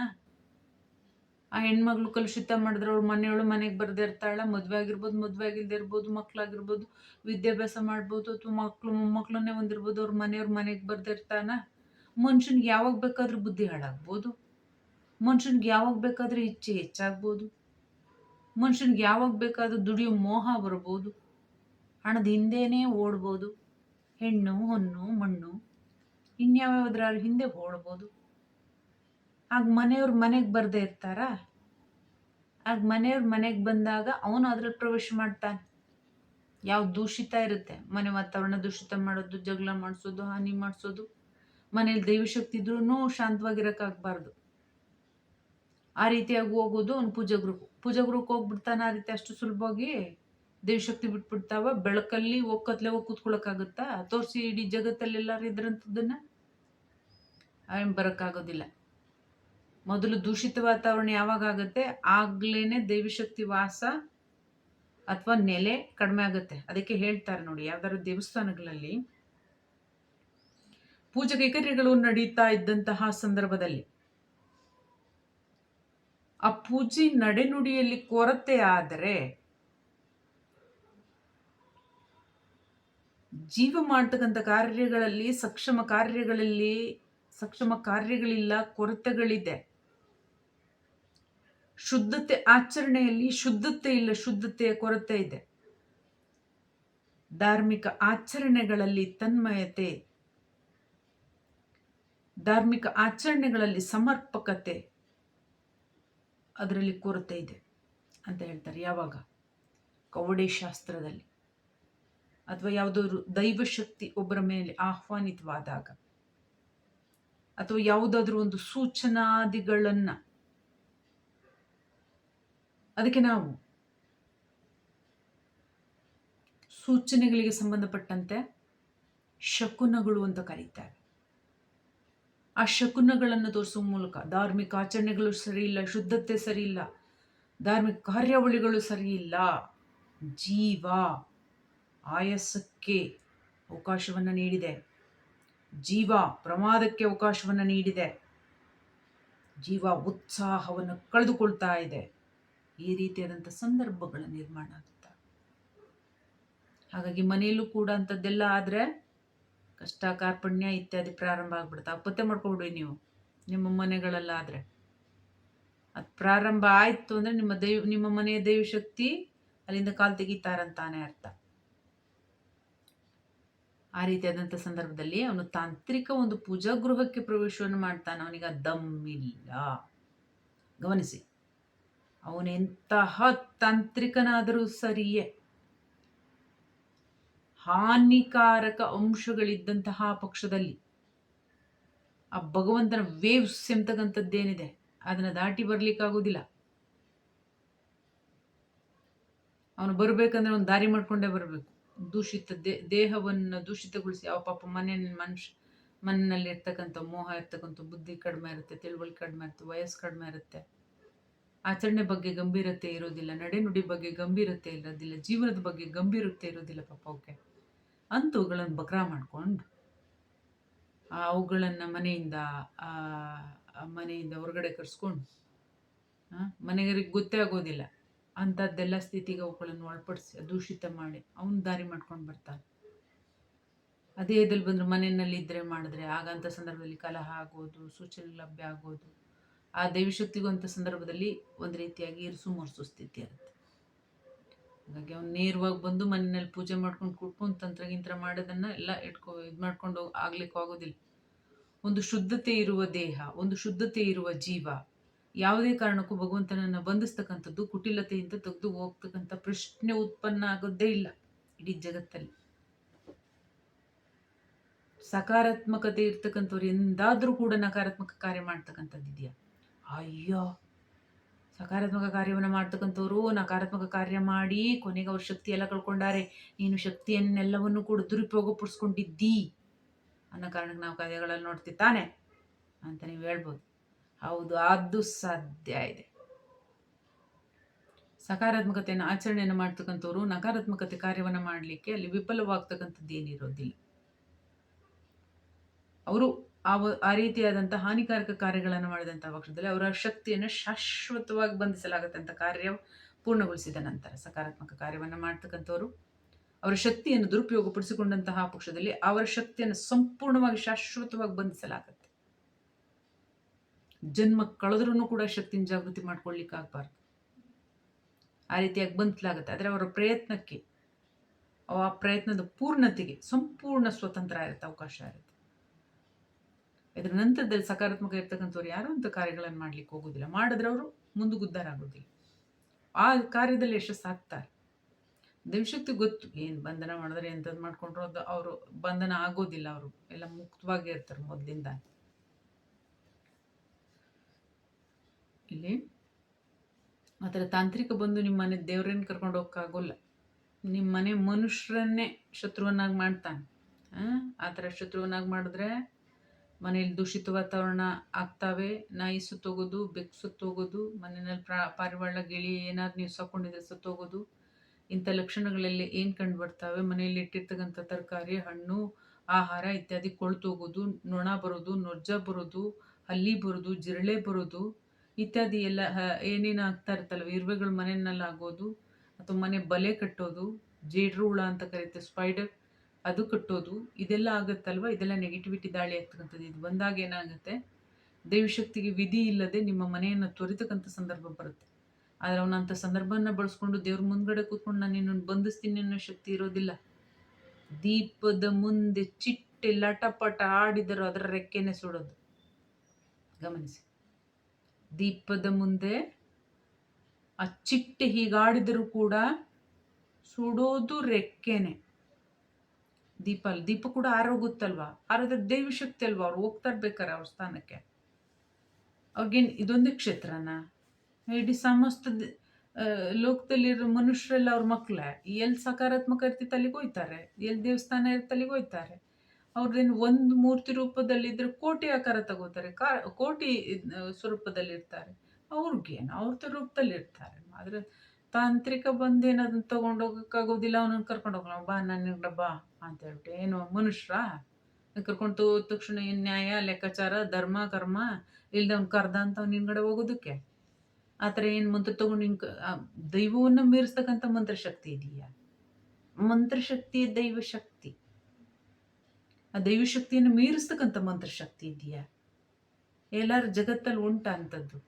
ಆ ಹೆಣ್ಮಗಳು ಕಲುಷಿತ ಮಾಡಿದ್ರೆ ಅವ್ರ ಮನೆಯೊಳು ಮನೆಗೆ ಬರ್ದೇ ಇರ್ತಾಳೆ. ಮದುವೆ ಆಗಿರ್ಬೋದು, ಮದುವೆ ಆಗಿಲ್ಲದೆ ಇರ್ಬೋದು ಮಕ್ಕಳಾಗಿರ್ಬೋದು ವಿದ್ಯಾಭ್ಯಾಸ ಮಾಡ್ಬೋದು ಅಥವಾ ಮಕ್ಕಳು ಮೊಮ್ಮಕ್ಕಳನ್ನೇ ಹೊಂದಿರ್ಬೋದು, ಅವ್ರ ಮನೆಯವ್ರ ಮನೆಗೆ ಬರ್ದಿರ್ತಾನ ಮನುಷ್ಯನ್ಗೆ ಯಾವಾಗ ಬೇಕಾದ್ರೂ ಬುದ್ಧಿ ಹಾಳಾಗ್ಬೋದು. ಮನುಷ್ಯನಿಗೆ ಯಾವಾಗ ಬೇಕಾದ್ರೆ ಇಚ್ಛೆ ಹೆಚ್ಚಾಗ್ಬೋದು. ಮನುಷ್ಯನಿಗೆ ಯಾವಾಗ ಬೇಕಾದ್ರೂ ದುಡಿಯೋ ಮೋಹ ಬರ್ಬೋದು. ಹಣದ ಹಿಂದೆನೇ ಓಡ್ಬೋದು. ಹೆಣ್ಣು, ಹೊನ್ನು, ಮಣ್ಣು ಇನ್ಯಾವ್ಯಾವ್ದ್ರ ಹಿಂದೆ ಓಡ್ಬೋದು. ಆಗ ಮನೆಯವ್ರ ಮನೆಗೆ ಬರದೇ ಇರ್ತಾರ? ಆಗ ಮನೆಯವ್ರ ಮನೆಗೆ ಬಂದಾಗ ಅವನು ಅದ್ರಲ್ಲಿ ಪ್ರವೇಶ ಮಾಡ್ತಾನೆ. ಯಾವ ದೂಷಿತ ಇರುತ್ತೆ. ಮನೆ ವಾತಾವರಣ ದೂಷಿತ ಮಾಡೋದು, ಜಗಳ ಮಾಡಿಸೋದು, ಹಾನಿ ಮಾಡಿಸೋದು. ಮನೇಲಿ ದೈವಶಕ್ತಿ ಇದ್ರೂ ಶಾಂತವಾಗಿರೋಕ್ಕಾಗಬಾರ್ದು. ಆ ರೀತಿಯಾಗಿ ಹೋಗೋದು ಅವ್ನು ಪೂಜಾಗೃಹಕ್ಕೆ ಪೂಜಾಗೃಹಕ್ಕೆ ಹೋಗ್ಬಿಡ್ತಾನೆ ಆ ರೀತಿ ಅಷ್ಟು ಸುಲಭವಾಗಿ? ದೇವಶಕ್ತಿ ಬಿಟ್ಬಿಡ್ತಾವ? ಬೆಳಕಲ್ಲಿ ಹೋಗಿ ಕತ್ಲೆ ಹೋಗಿ ಕೂತ್ಕೊಳ್ಳೋಕ್ಕಾಗುತ್ತಾ ತೋರಿಸಿ ಇಡೀ ಜಗತ್ತಲ್ಲೆಲ್ಲರೂ ಇದ್ರಂಥದ್ದನ್ನು? ಏನು ಬರೋಕ್ಕಾಗೋದಿಲ್ಲ. ಮೊದಲು ದೂಷಿತ ವಾತಾವರಣ ಯಾವಾಗ ಆಗುತ್ತೆ? ಆಗ್ಲೇನೆ ದೇವಿಶಕ್ತಿ ವಾಸ ಅಥವಾ ನೆಲೆ ಕಡಿಮೆ ಆಗುತ್ತೆ. ಅದಕ್ಕೆ ಹೇಳ್ತಾರೆ ನೋಡಿ, ಯಾವ್ದಾದ್ರು ದೇವಸ್ಥಾನಗಳಲ್ಲಿ ಪೂಜೆ ಕೈಕರ್ಯಗಳು ನಡೀತಾ ಇದ್ದಂತಹ ಸಂದರ್ಭದಲ್ಲಿ ಆ ಪೂಜೆ ನಡೆನುಡಿಯಲ್ಲಿ ಕೊರತೆ ಆದರೆ ಜೀವ ಮಾಡ್ತಕ್ಕಂಥ ಕಾರ್ಯಗಳಲ್ಲಿ, ಸಕ್ಷಮ ಕಾರ್ಯಗಳಲ್ಲಿ, ಸಕ್ಷಮ ಕಾರ್ಯಗಳಿಲ್ಲ, ಕೊರತೆಗಳಿದೆ. ಶುದ್ಧತೆ ಆಚರಣೆಯಲ್ಲಿ ಶುದ್ಧತೆ ಇಲ್ಲ ಶುದ್ಧತೆಯ ಕೊರತೆ ಇದೆ. ಧಾರ್ಮಿಕ ಆಚರಣೆಗಳಲ್ಲಿ ತನ್ಮಯತೆ, ಧಾರ್ಮಿಕ ಆಚರಣೆಗಳಲ್ಲಿ ಸಮರ್ಪಕತೆ ಅದರಲ್ಲಿ ಕೊರತೆ ಇದೆ ಅಂತ ಹೇಳ್ತಾರೆ. ಯಾವಾಗ? ಕವಡೆ ಶಾಸ್ತ್ರದಲ್ಲಿ. ಅಥವಾ ಯಾವುದೋ ದೈವಶಕ್ತಿ ಒಬ್ಬರ ಮೇಲೆ ಆಹ್ವಾನಿತವಾದಾಗ. ಅಥವಾ ಯಾವುದಾದ್ರೂ ಒಂದು ಸೂಚನಾದಿಗಳನ್ನು ಅದಕ್ಕೆ ನಾವು ಸೂಚನೆಗಳಿಗೆ ಸಂಬಂಧಪಟ್ಟಂತೆ ಶಕುನಗಳು ಅಂತ ಕರೀತಾರೆ. ಆ ಶಕುನಗಳನ್ನು ತೋರಿಸುವ ಮೂಲಕ ಧಾರ್ಮಿಕ ಆಚರಣೆಗಳು ಸರಿಯಿಲ್ಲ ಶುದ್ಧತೆ ಸರಿಯಿಲ್ಲ ಧಾರ್ಮಿಕ ಕಾರ್ಯಾವಳಿಗಳು ಸರಿಯಿಲ್ಲ ಜೀವ ಆಯಸ್ಸಕ್ಕೆ ಅವಕಾಶವನ್ನು ನೀಡಿದೆ. ಜೀವ ಪ್ರಮಾದಕ್ಕೆ ಅವಕಾಶವನ್ನು ನೀಡಿದೆ. ಜೀವ ಉತ್ಸಾಹವನ್ನು ಕಳೆದುಕೊಳ್ತಾ ಇದೆ. ಈ ರೀತಿಯಾದಂಥ ಸಂದರ್ಭಗಳ ನಿರ್ಮಾಣ ಆಗುತ್ತೆ. ಹಾಗಾಗಿ ಮನೆಯಲ್ಲೂ ಕೂಡ ಅಂಥದ್ದೆಲ್ಲ ಆದರೆ ಕಷ್ಟ, ಕಾರ್ಪಣ್ಯ ಇತ್ಯಾದಿ ಪ್ರಾರಂಭ ಆಗ್ಬಿಡುತ್ತೆ. ಅಪ್ಪತ್ತೆ ಮಾಡ್ಕೊಬಿಡಿ ನೀವು, ನಿಮ್ಮ ಮನೆಗಳಲ್ಲಾದರೆ ಅದು ಪ್ರಾರಂಭ ಆಯಿತು ಅಂದರೆ ನಿಮ್ಮ ದೈವ, ನಿಮ್ಮ ಮನೆಯ ದೈವಶಕ್ತಿ ಅಲ್ಲಿಂದ ಕಾಲು ತೆಗಿತಾರಂತಾನೆ ಅರ್ಥ. ಆ ರೀತಿಯಾದಂಥ ಸಂದರ್ಭದಲ್ಲಿ ಅವನು ತಾಂತ್ರಿಕ ಒಂದು ಪೂಜಾ ಗೃಹಕ್ಕೆ ಪ್ರವೇಶವನ್ನು ಮಾಡ್ತಾನೆ. ಅವನಿಗೆ ದಮ್ಮಿಲ್ಲ ಗಮನಿಸಿ. ಅವನೆಂತಹ ತಾಂತ್ರಿಕನಾದರೂ ಸರಿಯೇ. ಹಾನಿಕಾರಕ ಅಂಶಗಳಿದ್ದಂತಹ ಪಕ್ಷದಲ್ಲಿ ಆ ಭಗವಂತನ ವೇವ್ಸ್ ಎಂತಕ್ಕಂಥದ್ದೇನಿದೆ ಅದನ್ನು ದಾಟಿ ಬರ್ಲಿಕ್ಕಾಗೋದಿಲ್ಲ ಅವನು ಬರಬೇಕಂದ್ರೆ ಒಂದು ದಾರಿ ಮಾಡ್ಕೊಂಡೇ ಬರಬೇಕು. ದೂಷಿತ ದೇ, ದೇಹವನ್ನು ದೂಷಿತಗೊಳಿಸಿ ಯಾವ ಪಾಪ ಮನೆ, ಮನುಷ್ಯ ಮನೆಯಲ್ಲಿ ಇರ್ತಕ್ಕಂಥ ಮೋಹ ಇರ್ತಕ್ಕಂಥ ಬುದ್ಧಿ ಕಡಿಮೆ ಇರುತ್ತೆ ತಿಳುವಳಿಕೆ ಕಡಿಮೆ ಇರುತ್ತೆ, ವಯಸ್ಸು ಕಡಿಮೆ ಇರುತ್ತೆ. ಆಚರಣೆ ಬಗ್ಗೆ ಗಂಭೀರತೆ ಇರೋದಿಲ್ಲ, ನಡೆನುಡಿ ಬಗ್ಗೆ ಗಂಭೀರತೆ ಇರೋದಿಲ್ಲ, ಜೀವನದ ಬಗ್ಗೆ ಗಂಭೀರತೆ ಇರೋದಿಲ್ಲ ಪಾಪ ಅವಕ್ಕೆ ಅಂಥವುಗಳನ್ನು ಬಕ್ರಾ ಮಾಡಿಕೊಂಡು ಅವುಗಳನ್ನು ಮನೆಯಿಂದ ಮನೆಯಿಂದ ಹೊರಗಡೆ ಕರ್ಸ್ಕೊಂಡು ಮನೆಗರಿಗೆ ಗೊತ್ತೇ ಆಗೋದಿಲ್ಲ. ಅಂಥದ್ದೆಲ್ಲ ಸ್ಥಿತಿಗೆ ಅವುಗಳನ್ನು ಒಳಪಡಿಸಿ, ದೂಷಿತ ಮಾಡಿ, ಅವನು ದಾರಿ ಮಾಡ್ಕೊಂಡು ಬರ್ತಾನೆ. ಅದೇ ಇದ್ರಲ್ಲಿ ಬಂದರೆ ಮನೆಯಲ್ಲಿ ಇದ್ದರೆ ಮಾಡಿದ್ರೆ ಆಗಂಥ ಸಂದರ್ಭದಲ್ಲಿ ಕಲಹ ಆಗೋದು ಸೂಚನೆ ಲಭ್ಯ ಆಗೋದು ಆ ದೈವಶಕ್ತಿಗೂ ಅಂಥ ಸಂದರ್ಭದಲ್ಲಿ ಒಂದು ರೀತಿಯಾಗಿ ಇರಿಸು ಮುರಿಸು ಸ್ಥಿತಿ ಇರುತ್ತೆ ಹಾಗಾಗಿ ಅವ್ನು ನೇರವಾಗಿ ಬಂದು ಮನೆಯಲ್ಲಿ ಪೂಜೆ ಮಾಡ್ಕೊಂಡು ಕೂತ್ಕೊಂಡು ತಂತ್ರಗಿಂತ್ರ ಮಾಡೋದನ್ನು ಎಲ್ಲ ಇಟ್ಕೊ, ಇದು ಮಾಡ್ಕೊಂಡು ಆಗ್ಲಿಕ್ಕೆ ಆಗೋದಿಲ್ಲ. ಒಂದು ಶುದ್ಧತೆ ಇರುವ ದೇಹ, ಒಂದು ಶುದ್ಧತೆ ಇರುವ ಜೀವ, ಯಾವುದೇ ಕಾರಣಕ್ಕೂ ಭಗವಂತನನ್ನು ಬಂಧಿಸ್ತಕ್ಕಂಥದ್ದು ಕುಟಿಲತೆಯಿಂದ ತೆಗೆದು ಹೋಗ್ತಕ್ಕಂಥ ಪ್ರಶ್ನೆ ಉತ್ಪನ್ನ ಆಗೋದೇ ಇಲ್ಲ ಇಡೀ ಜಗತ್ತಲ್ಲಿ. ಸಕಾರಾತ್ಮಕತೆ ಇರ್ತಕ್ಕಂಥವ್ರು ಎಂದಾದರೂ ಕೂಡ ನಕಾರಾತ್ಮಕ ಕಾರ್ಯ ಮಾಡ್ತಕ್ಕಂಥದ್ದು ಇದೆಯಾ ಅಯ್ಯೋ, ಸಕಾರಾತ್ಮಕ ಕಾರ್ಯವನ್ನು ಮಾಡ್ತಕ್ಕಂಥವ್ರು ನಕಾರಾತ್ಮಕ ಕಾರ್ಯ ಮಾಡಿ ಕೊನೆಗೆ ಅವ್ರ ಶಕ್ತಿ ಎಲ್ಲ ಕಳ್ಕೊಂಡಾರೆ. ನೀನು ಶಕ್ತಿಯನ್ನೆಲ್ಲವನ್ನು ಕೂಡ ದುರುಪಯೋಗ ಪಡಿಸ್ಕೊಂಡಿದ್ದೀ. ಅನ್ನೋ ಕಾರಣಕ್ಕೆ ನಾವು ಕಥೆಗಳಲ್ಲಿ ನೋಡ್ತಿತ್ತಾನೆ ತಾನೆ? ಅಂತ ನೀವು ಹೇಳ್ಬೋದು. ಹೌದು, ಅದು ಸಾಧ್ಯ ಇದೆ. ಸಕಾರಾತ್ಮಕತೆಯನ್ನು ಆಚರಣೆಯನ್ನು ಮಾಡ್ತಕ್ಕಂಥವ್ರು ನಕಾರಾತ್ಮಕತೆ ಕಾರ್ಯವನ್ನು ಮಾಡಲಿಕ್ಕೆ ಅಲ್ಲಿ ವಿಫಲವಾಗ್ತಕ್ಕಂಥದ್ದು ಏನಿರೋದಿಲ್ಲ. ಅವರು ಆ ಆ ರೀತಿಯಾದಂಥ ಹಾನಿಕಾರಕ ಕಾರ್ಯಗಳನ್ನು ಮಾಡಿದಂಥ ಪಕ್ಷದಲ್ಲಿ ಅವರ ಶಕ್ತಿಯನ್ನು ಶಾಶ್ವತವಾಗಿ ಬಂಧಿಸಲಾಗುತ್ತೆ ಅಂತ ಕಾರ್ಯ ಪೂರ್ಣಗೊಳಿಸಿದ ನಂತರ, ಸಕಾರಾತ್ಮಕ ಕಾರ್ಯವನ್ನು ಮಾಡ್ತಕ್ಕಂಥವರು, ಅವರ ಶಕ್ತಿಯನ್ನು ದುರುಪಯೋಗಪಡಿಸಿಕೊಂಡಂತಹ ಪಕ್ಷದಲ್ಲಿ ಅವರ ಶಕ್ತಿಯನ್ನು ಸಂಪೂರ್ಣವಾಗಿ ಶಾಶ್ವತವಾಗಿ ಬಂಧಿಸಲಾಗುತ್ತೆ. ಜನ್ಮ ಕಳೆದ್ರೂ ಕೂಡ ಶಕ್ತಿಯನ್ನು ಜಾಗೃತಿ ಮಾಡ್ಕೊಳ್ಲಿಕ್ಕೆ ಆಗಬಾರ್ದು ಆ ರೀತಿಯಾಗಿ ಬಂಧಿಸಲಾಗುತ್ತೆ ಆದರೆ ಅವರ ಪ್ರಯತ್ನಕ್ಕೆ ಆ ಪ್ರಯತ್ನದ ಪೂರ್ಣತೆಗೆ ಸಂಪೂರ್ಣ ಸ್ವತಂತ್ರ ಇರುತ್ತೆ, ಅವಕಾಶ ಇರುತ್ತೆ. ಇದರ ನಂತರದಲ್ಲಿ ಸಕಾರಾತ್ಮಕ ಇರ್ತಕ್ಕಂಥವ್ರು ಯಾರು ಅಂತ ಕಾರ್ಯಗಳನ್ನು ಮಾಡ್ಲಿಕ್ಕೆ ಹೋಗೋದಿಲ್ಲ. ಮಾಡಿದ್ರೆ ಅವರು ಮುಂದುಗುದ್ದಾರಾಗೋದಿಲ್ಲ. ಆ ಕಾರ್ಯದಲ್ಲಿ ಯಶಸ್ಸಾಗ್ತಾರೆ ದೈವಶಕ್ತಿ ಗೊತ್ತು ಏನು ಬಂಧನ ಮಾಡಿದ್ರೆ ಎಂಥದ್ದು ಮಾಡಿಕೊಂಡ್ರು ಅದು ಅವರು ಬಂಧನ ಆಗೋದಿಲ್ಲ ಅವರು. ಎಲ್ಲ ಮುಕ್ತವಾಗಿ ಇರ್ತಾರೆ ಮೊದಲಿಂದ. ಇಲ್ಲಿ ಆ ಥರ ತಾಂತ್ರಿಕ ಬಂದು ನಿಮ್ಮ ಮನೆ ದೇವ್ರನ್ನ ಕರ್ಕೊಂಡು ಹೋಗೋಕ್ಕಾಗೋಲ್ಲ. ನಿಮ್ಮ ಮನೆ ಮನುಷ್ಯರನ್ನೇ ಶತ್ರುವನ್ನಾಗಿ ಮಾಡ್ತಾನೆ. ಆ ಥರ ಶತ್ರುವನ್ನಾಗಿ ಮಾಡಿದ್ರೆ ಮನೆಯಲ್ಲಿ ದೂಷಿತ ವಾತಾವರಣ ಆಗ್ತಾವೆ ನಾಯಿ ಸುತ್ತೋಗೋದು ಬೆಕ್ಕು ಸುತ್ತೋಗೋದು ಮನೆಯಲ್ಲಿ ಪ್ರಾ, ಪಾರಿವಾಳ ಗಿಳಿ ಏನಾದ್ರು ನೀವು ಸಾಕೊಂಡಿದ್ರೆ ಸುತ್ತೋಗೋದು ಇಂಥ ಲಕ್ಷಣಗಳಲ್ಲಿ ಏನು ಕಂಡು ಬರ್ತಾವೆ ಮನೆಯಲ್ಲಿ ಇಟ್ಟಿರ್ತಕ್ಕಂಥ ತರಕಾರಿ, ಹಣ್ಣು, ಆಹಾರ ಇತ್ಯಾದಿ ಕೊಳ್ತೋಗೋದು ನೊಣ ಬರೋದು, ನೊಜ್ಜ ಬರೋದು, ಹಲ್ಲಿ ಬರೋದು, ಜಿರಳೆ ಬರೋದು, ಇತ್ಯಾದಿ ಎಲ್ಲ ಏನೇನು ಆಗ್ತಾ ಇರ್ತಲ್ಲ ಇರುವೆಗಳು ಮನೆಯಲ್ಲಿ ಆಗೋದು ಅಥವಾ ಮನೆ ಬಲೆ ಕಟ್ಟೋದು, ಜೇಡ್ರು ಹುಳ ಅಂತ ಕರೀತೇವೆ ಸ್ಪೈಡರ್. ಅದು ಕಟ್ಟೋದು, ಇದೆಲ್ಲ ಆಗುತ್ತಲ್ವ? ಇದೆಲ್ಲ ನೆಗೆಟಿವಿಟಿ ದಾಳಿ ಆಗ್ತಕ್ಕಂಥದ್ದು. ಇದು ಬಂದಾಗ ಏನಾಗುತ್ತೆ? ದೈವಶಕ್ತಿಗೆ ವಿಧಿ ಇಲ್ಲದೆ ನಿಮ್ಮ ಮನೆಯನ್ನು ತೊರೆತಕ್ಕಂಥ ಸಂದರ್ಭ ಬರುತ್ತೆ. ಆದರೆ ಅವನಂಥ ಸಂದರ್ಭನ ಬಳಸ್ಕೊಂಡು ದೇವ್ರ ಮುಂದ್ಗಡೆ ಕೂತ್ಕೊಂಡು ನಾನು ನಿನ್ನನ್ನು ಬಂಧಿಸ್ತೀನಿ ಅನ್ನೋ ಶಕ್ತಿ ಇರೋದಿಲ್ಲ. ದೀಪದ ಮುಂದೆ ಚಿಟ್ಟೆ ಲಟಪಟ ಆಡಿದರೂ ಅದರ ರೆಕ್ಕೆನೆ ಸುಡೋದು. ಗಮನಿಸಿ. ದೀಪದ ಮುಂದೆ ಆ ಚಿಟ್ಟೆ ಹೀಗಾಡಿದರೂ ಕೂಡ ಸುಡೋದು ರೆಕ್ಕೆನೆ. ದೀಪ ಅಲ್ಲಿ. ದೀಪ ಕೂಡ ಆರೋಗುತ್ತಲ್ವಾ ಆರೋದ್ರ ದೈವಶಕ್ತಿ ಅಲ್ವಾ? ಅವ್ರು ಹೋಗ್ತಾ ಇರ್ಬೇಕಾರೆ ಅವ್ರ ಸ್ಥಾನಕ್ಕೆ. ಅವ್ರಿಗೇನು ಇದೊಂದು ಕ್ಷೇತ್ರನ? ಇಡೀ ಸಮಸ್ತ ಲೋಕದಲ್ಲಿರೋ ಮನುಷ್ಯರೆಲ್ಲ ಅವ್ರ ಮಕ್ಕಳೇ ಎಲ್ಲಿ ಸಕಾರಾತ್ಮಕ ಇರ್ತಿತ್ತು ಅಲ್ಲಿಗೆ ಹೋಯ್ತಾರೆ ಎಲ್ಲಿ ದೇವಸ್ಥಾನ ಇರ್ತ ಅಲ್ಲಿಗೆ ಹೋಯ್ತಾರೆ ಅವ್ರದ್ದೇನು ಒಂದು ಮೂರ್ತಿ ರೂಪದಲ್ಲಿದ್ದರೆ ಕೋಟಿ ಆಕಾರ ತಗೋತಾರೆ, ಕಾ, ಕೋಟಿ ಸ್ವರೂಪದಲ್ಲಿ ಇರ್ತಾರೆ ಅವ್ರಿಗೇನು? ಅವ್ರ ರೂಪದಲ್ಲಿ ಇರ್ತಾರೆ ಆದರೆ ತಾಂತ್ರಿಕ ಬಂದು ಏನದನ್ನ ತಗೊಂಡೋಗಕ್ಕಾಗೋದಿಲ್ಲ, ಅವನನ್ನ ಅವನನ್ನು ಕರ್ಕೊಂಡು ಹೋಗಲ್ಲ ಬಾ ನನ್ನ ಬಾ ಅಂತ ಹೇಳ್ಬಿಟ್ಟು, ಏನು ಮನುಷ್ಯರ? ಕರ್ಕೊಂಡು ತೋ, ತಕ್ಷಣ ಏನು ನ್ಯಾಯ, ಲೆಕ್ಕಾಚಾರ, ಧರ್ಮ, ಕರ್ಮ, ಇಲ್ದವ್ನು ಕರ್ದ ಅಂತ ನಿನ್ಗಡೆ ಹೋಗೋದಕ್ಕೆ? ಆ ಥರ ಏನು ಮಂತ್ರ ತೊಗೊಂಡು ಹಿಂಗೆ ದೈವವನ್ನು ಮೀರಿಸ್ತಕ್ಕಂಥ ಮಂತ್ರಶಕ್ತಿ ಇದೆಯಾ? ಮಂತ್ರಶಕ್ತಿ ದೈವ ಶಕ್ತಿ ಆ ದೈವಶಕ್ತಿಯನ್ನು ಮೀರಿಸ್ತಕ್ಕಂಥ ಮಂತ್ರಶಕ್ತಿ ಇದೆಯಾ? ಎಲ್ಲರ ಜಗತ್ತಲ್ಲಿ ಉಂಟ ಅಂಥದ್ದು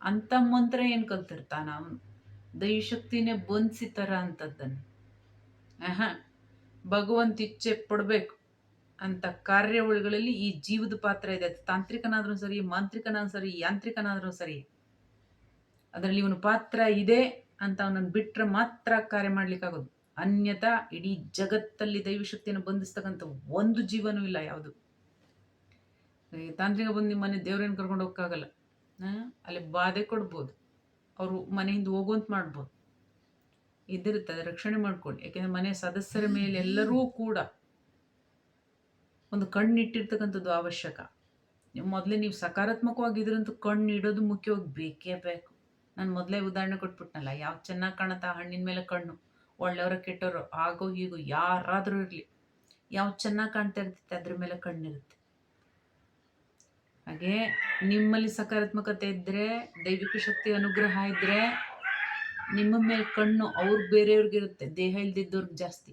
ಅಂಥ ಮಂತ್ರ ಏನು ಕಲ್ತಿರ್ತಾನ ಅವನು? ದೈವಶಕ್ತಿನೇ ಬಂಧಿಸಿ ಥರ ಅಂತದ್ದನ್ನು. ಆಹಾ. ಭಗವಂತ ಇಚ್ಛೆ ಪಡಬೇಕು ಅಂತ ಕಾರ್ಯಗಳಲ್ಲಿ ಈ ಜೀವದ ಪಾತ್ರ ಇದೆ. ತಾಂತ್ರಿಕನಾದರೂ ಸರಿ ಮಾಂತ್ರಿಕನಾದ್ರೂ ಸರಿ ಯಾಂತ್ರಿಕನಾದರೂ ಸರಿ. ಅದರಲ್ಲಿ ಇವನು ಪಾತ್ರ ಇದೆ ಅಂತ ಅವನನ್ನು ಬಿಟ್ಟರೆ ಮಾತ್ರ ಕಾರ್ಯ ಮಾಡ್ಲಿಕ್ಕಾಗೋದು. ಅನ್ಯತಾ ಇಡೀ ಜಗತ್ತಲ್ಲಿ ದೈವಶಕ್ತಿಯನ್ನು ಬಂಧಿಸ್ತಕ್ಕಂಥ ಒಂದು ಜೀವನೂ ಇಲ್ಲ ಯಾವುದು. ತಾಂತ್ರಿಕ ಬಂದು ನಿಮ್ಮ ಮನೆ ದೇವ್ರೇನು ಕರ್ಕೊಂಡು ಹೋಗೋಕ್ಕಾಗಲ್ಲ. ಅಲ್ಲಿ ಬಾಧೆ ಕೊಡ್ಬೋದು. ಅವರು ಮನೆಯಿಂದ ಹೋಗುವಂತ ಮಾಡ್ಬೋದು. ಇದ್ದಿರುತ್ತೆ ಅದು ರಕ್ಷಣೆ ಮಾಡ್ಕೊಳ್ಳಿ. ಯಾಕೆಂದರೆ ಮನೆ ಸದಸ್ಯರ ಮೇಲೆ ಎಲ್ಲರೂ ಕೂಡ ಒಂದು ಕಣ್ಣಿಟ್ಟಿರ್ತಕ್ಕಂಥದ್ದು ಅವಶ್ಯಕ. ನೀವು ಮೊದಲೇ ನೀವು ಸಕಾರಾತ್ಮಕವಾಗಿದ್ರಂತೂ ಕಣ್ಣು ಇಡೋದು ಮುಖ್ಯವಾಗಿ ಬೇಕೇ ಬೇಕು. ನಾನು ಮೊದಲೇ ಉದಾಹರಣೆ ಕೊಟ್ಬಿಟ್ನಲ್ಲ ಯಾವ ಚೆನ್ನಾಗಿ ಕಾಣುತ್ತಾ ಹಣ್ಣಿನ ಮೇಲೆ ಕಣ್ಣು? ಒಳ್ಳೆಯವರ ಕೆಟ್ಟವರು ಆಗೋ ಹೀಗೋ ಯಾರಾದರೂ ಇರಲಿ. ಯಾವ ಚೆನ್ನಾಗಿ ಕಾಣ್ತಾ ಇರ್ತೈತೆ ಅದ್ರ ಮೇಲೆ ಕಣ್ಣಿರುತ್ತೆ. ಹಾಗೆ ನಿಮ್ಮಲ್ಲಿ ಸಕಾರಾತ್ಮಕತೆ ಇದ್ದರೆ ದೈವಿಕ ಶಕ್ತಿ ಅನುಗ್ರಹ ಇದ್ದರೆ ನಿಮ್ಮ ಮೇಲೆ ಕಣ್ಣು ಅವ್ರ ಬೇರೆಯವ್ರಿಗಿರುತ್ತೆ ದೇಹ ಇಲ್ದಿದ್ದವ್ರಿಗೆ ಜಾಸ್ತಿ.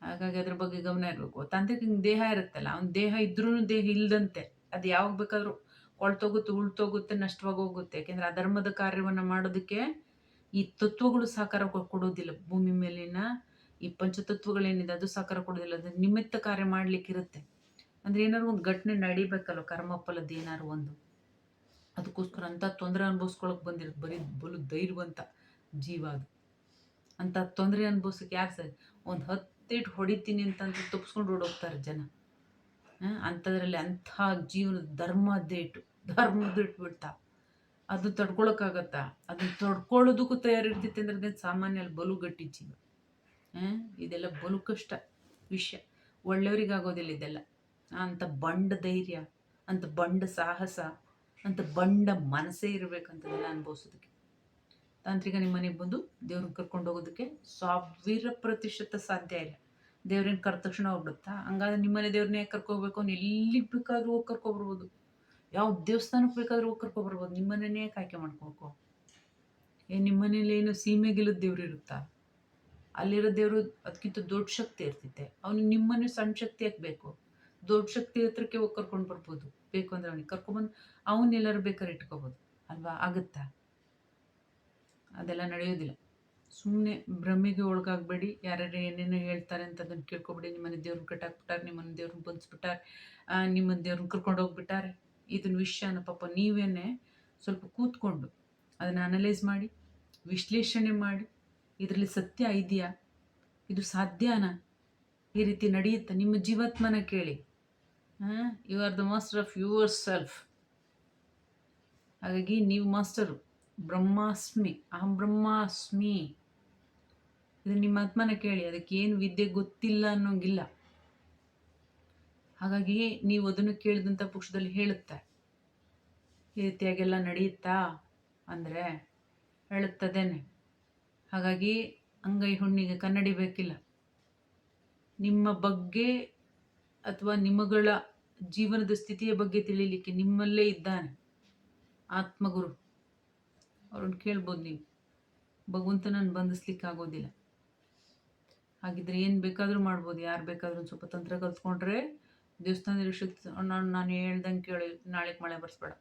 ಹಾಗಾಗಿ ಅದ್ರ ಬಗ್ಗೆ ಗಮನ ಇರಬೇಕು. ತಾಂತ್ರಿಕ ದೇಹ ಇರುತ್ತಲ್ಲ, ಅವ್ನ ದೇಹ ಇದ್ರೂ ದೇಹ ಇಲ್ದಂತೆ. ಅದು ಯಾವಾಗ ಬೇಕಾದರೂ ಕೊಳ್ತೋಗುತ್ತೆ, ಉಳ್ತೋಗುತ್ತೆ ನಷ್ಟವಾಗಿ ಹೋಗುತ್ತೆ ಯಾಕೆಂದರೆ ಅಧರ್ಮದ ಕಾರ್ಯವನ್ನು ಮಾಡೋದಕ್ಕೆ ಈ ತತ್ವಗಳು ಸಹಕಾರ ಕೊಡೋದಿಲ್ಲ. ಭೂಮಿ ಮೇಲಿನ ಈ ಪಂಚತತ್ವಗಳೇನಿದೆ, ಅದು ಸಹಕಾರ ಕೊಡೋದಿಲ್ಲ. ಅದು ನಿಮಿತ್ತ ಕಾರ್ಯ ಇರುತ್ತೆ ಅಂದರೆ ಏನಾದ್ರು ಒಂದು ಘಟನೆ ನಡಿಬೇಕಲ್ಲ ಫಲದ ಏನಾದ್ರು ಒಂದು. ಅದಕ್ಕೋಸ್ಕರ ಅಂಥ ತೊಂದರೆ ಅನುಭವಿಸ್ಕೊಳಕ್ಕೆ ಬಂದಿರೋದು ಬರೀ ಬಲು ಧೈರ್ಯವಂತ ಜೀವ ಅದು. ಅಂಥ ತೊಂದರೆ ಅನುಭವಿಸೋಕೆ ಯಾರು ಸರ್? ಒಂದು ಹತ್ತಿಟ್ಟು ಹೊಡಿತೀನಿ ಅಂತಂದ್ರೆ ತಪ್ಪಿಸ್ಕೊಂಡು ಓಡೋಗ್ತಾರೆ ಜನ. ಅಂಥದ್ರಲ್ಲಿ ಅಂಥ ಜೀವನದ ಧರ್ಮದ್ದೇಟು ಧರ್ಮದಿಟ್ಟು ಬಿಡ್ತಾ ಅದು ತಡ್ಕೊಳಕ್ಕಾಗತ್ತಾ? ಅದನ್ನ ತಡ್ಕೊಳ್ಳೋದಕ್ಕೂ ತಯಾರಿರ್ತೈತೆ ಅಂದ್ರೆ ಅದೇನು ಸಾಮಾನ್ಯ ಅಲ್ಲಿ ಬಲು ಗಟ್ಟಿ ಜೀವ ಇದೆಲ್ಲ ಬಲು ಕಷ್ಟ ವಿಷಯ. ಒಳ್ಳೆಯವ್ರಿಗಾಗೋದಿಲ್ಲ ಇದೆಲ್ಲ. ಅಂಥ ಬಂಡ ಧೈರ್ಯ, ಅಂತ ಬಂಡ ಸಾಹಸ, ಅಂತ ಬಂಡ ಮನಸ್ಸೇ ಇರಬೇಕಂತದೆಲ್ಲ ಅನುಭವಿಸೋದಕ್ಕೆ. ತಾಂತ್ರಿಕ ನಿಮ್ಮ ಮನೆಗೆ ಬಂದು ದೇವ್ರನ್ನ ಕರ್ಕೊಂಡು ಹೋಗೋದಕ್ಕೆ ಸಾವಿರ ಪ್ರತಿಶತ ಸಾಧ್ಯ ಇಲ್ಲ. ದೇವ್ರೇನು ಕರೆದ ತಕ್ಷಣ ಹೋಗ್ಬಿಡುತ್ತಾ? ಹಂಗಾದ್ರೆ ನಿಮ್ಮನೆ ದೇವ್ರನ್ನೇ ಕರ್ಕೋಬೇಕು ಅವ್ನು ಎಲ್ಲಿಗೆ ಬೇಕಾದ್ರೂ ಹೋಗಿ ಕರ್ಕೊಬರ್ಬೋದು ಯಾವ ದೇವಸ್ಥಾನಕ್ಕೆ ಬೇಕಾದ್ರೂ ಹೋಗಿ ಕರ್ಕೊಬರ್ಬೋದು ನಿಮ್ಮನೇ ಆಯ್ಕೆ ಮಾಡ್ಕೋಬೇಕು. ಏ ನಿಮ್ಮನೇಲಿ ಏನು ಸೀಮೆಗಿಲ್ಲದ ದೇವ್ರು ಇರುತ್ತಾ? ಅಲ್ಲಿರೋ ದೇವರು ಅದಕ್ಕಿಂತ ದೊಡ್ಡ ಶಕ್ತಿ ಇರ್ತೈತೆ ಅವನು ನಿಮ್ಮನೆ ಸಣ್ಣ ಶಕ್ತಿ ಯಾಕೆ ಬೇಕು? ದೊಡ್ಡ ಶಕ್ತಿ ಹತ್ರಕ್ಕೆ ಹೋಗಿ ಕರ್ಕೊಂಡು ಬರ್ಬೋದು. ಬೇಕು ಅಂದ್ರೆ ಅವ್ನಿಗೆ ಕರ್ಕೊಂಬಂದು ಅವನ್ನೆಲ್ಲರೂ ಬೇಕಾದ್ರೆ ಇಟ್ಕೋಬೋದು. ಅಲ್ವಾ? ಆಗುತ್ತಾ? ಅದೆಲ್ಲ ನಡೆಯೋದಿಲ್ಲ. ಸುಮ್ಮನೆ ಭ್ರಮೆಗೆ ಒಳಗಾಗಬೇಡಿ. ಯಾರ್ಯಾರು ಏನೇನೋ ಹೇಳ್ತಾರೆ ಅಂತ ಅದನ್ನು ಕೇಳ್ಕೊಬೇಡಿ ನಿಮ್ಮನೆ ದೇವ್ರನ್ನ ಕಟ್ಟಾಕ್ಬಿಟ್ಟಾರೆ ನಿಮ್ಮನೆ ದೇವ್ರನ್ನ ಬಂದ್ಸ್ಬಿಟ್ಟಾರೆ ನಿಮ್ಮನ್ನ ದೇವ್ರನ್ನ ಕರ್ಕೊಂಡು ಹೋಗ್ಬಿಟ್ಟಾರೆ. ಇದನ್ನ ವಿಷಯನ ಪಾಪ ನೀವೇನೆ ಸ್ವಲ್ಪ ಕೂತ್ಕೊಂಡು ಅದನ್ನು ಅನಲೈಸ್ ಮಾಡಿ, ವಿಶ್ಲೇಷಣೆ ಮಾಡಿ, ಇದರಲ್ಲಿ ಸತ್ಯ ಇದೆಯಾ? ಇದು ಸಾಧ್ಯನಾ? ಈ ರೀತಿ ನಡೆಯುತ್ತಾ? ನಿಮ್ಮ ಜೀವಾತ್ಮನ ಕೇಳಿ. You are the master of yourself ಹಾಗಾಗಿ ನೀವು ಮಾಸ್ಟರು, ಬ್ರಹ್ಮಾಸ್ಮಿ ಅಹಂ ಬ್ರಹ್ಮಾಸ್ಮಿ ಇದು ನಿಮ್ಮ ಆತ್ಮನ ಕೇಳಿ, ಅದಕ್ಕೆ ಏನು ವಿದ್ಯೆ ಗೊತ್ತಿಲ್ಲ ಅನ್ನೋಂಗಿಲ್ಲ. ಹಾಗಾಗಿ ನೀವು ಅದನ್ನು ಕೇಳಿದಂಥ ಪಕ್ಷದಲ್ಲಿ ಹೇಳುತ್ತೆ. ಈ ರೀತಿಯಾಗೆಲ್ಲ ನಡೆಯುತ್ತಾ ಅಂದರೆ ಹೇಳುತ್ತದೇನೆ. ಹಾಗಾಗಿ ಅಂಗೈ ಹುಣ್ಣಿಗೆ ಕನ್ನಡಿ ಬೇಕಿಲ್ಲ. ನಿಮ್ಮ ಬಗ್ಗೆ ಅಥವಾ ನಿಮ್ಮಗಳ ಜೀವನದ ಸ್ಥಿತಿಯ ಬಗ್ಗೆ ತಿಳಿಯಲಿಕ್ಕೆ ನಿಮ್ಮಲ್ಲೇ ಇದ್ದಾನೆ ಆತ್ಮಗುರು. ಅವ್ರನ್ನ ಕೇಳ್ಬೋದು ನೀವು. ಭಗವಂತನನ್ನು ಬಂಧಿಸ್ಲಿಕ್ಕೆ ಆಗೋದಿಲ್ಲ ಹಾಗಿದ್ರೆ ಏನು ಬೇಕಾದರೂ ಮಾಡ್ಬೋದು. ಯಾರು ಬೇಕಾದರೂ ಒಂದು ಸ್ವಲ್ಪ ತಂತ್ರ ಕಲ್ತ್ಕೊಂಡ್ರೆ ದೇವಸ್ಥಾನ ನಾನು ನಾನು ಹೇಳ್ದಂಗೆ ಕೇಳಿ ನಾಳೆ ಮಳೆ ಬರ್ಸ್ಬೇಡ.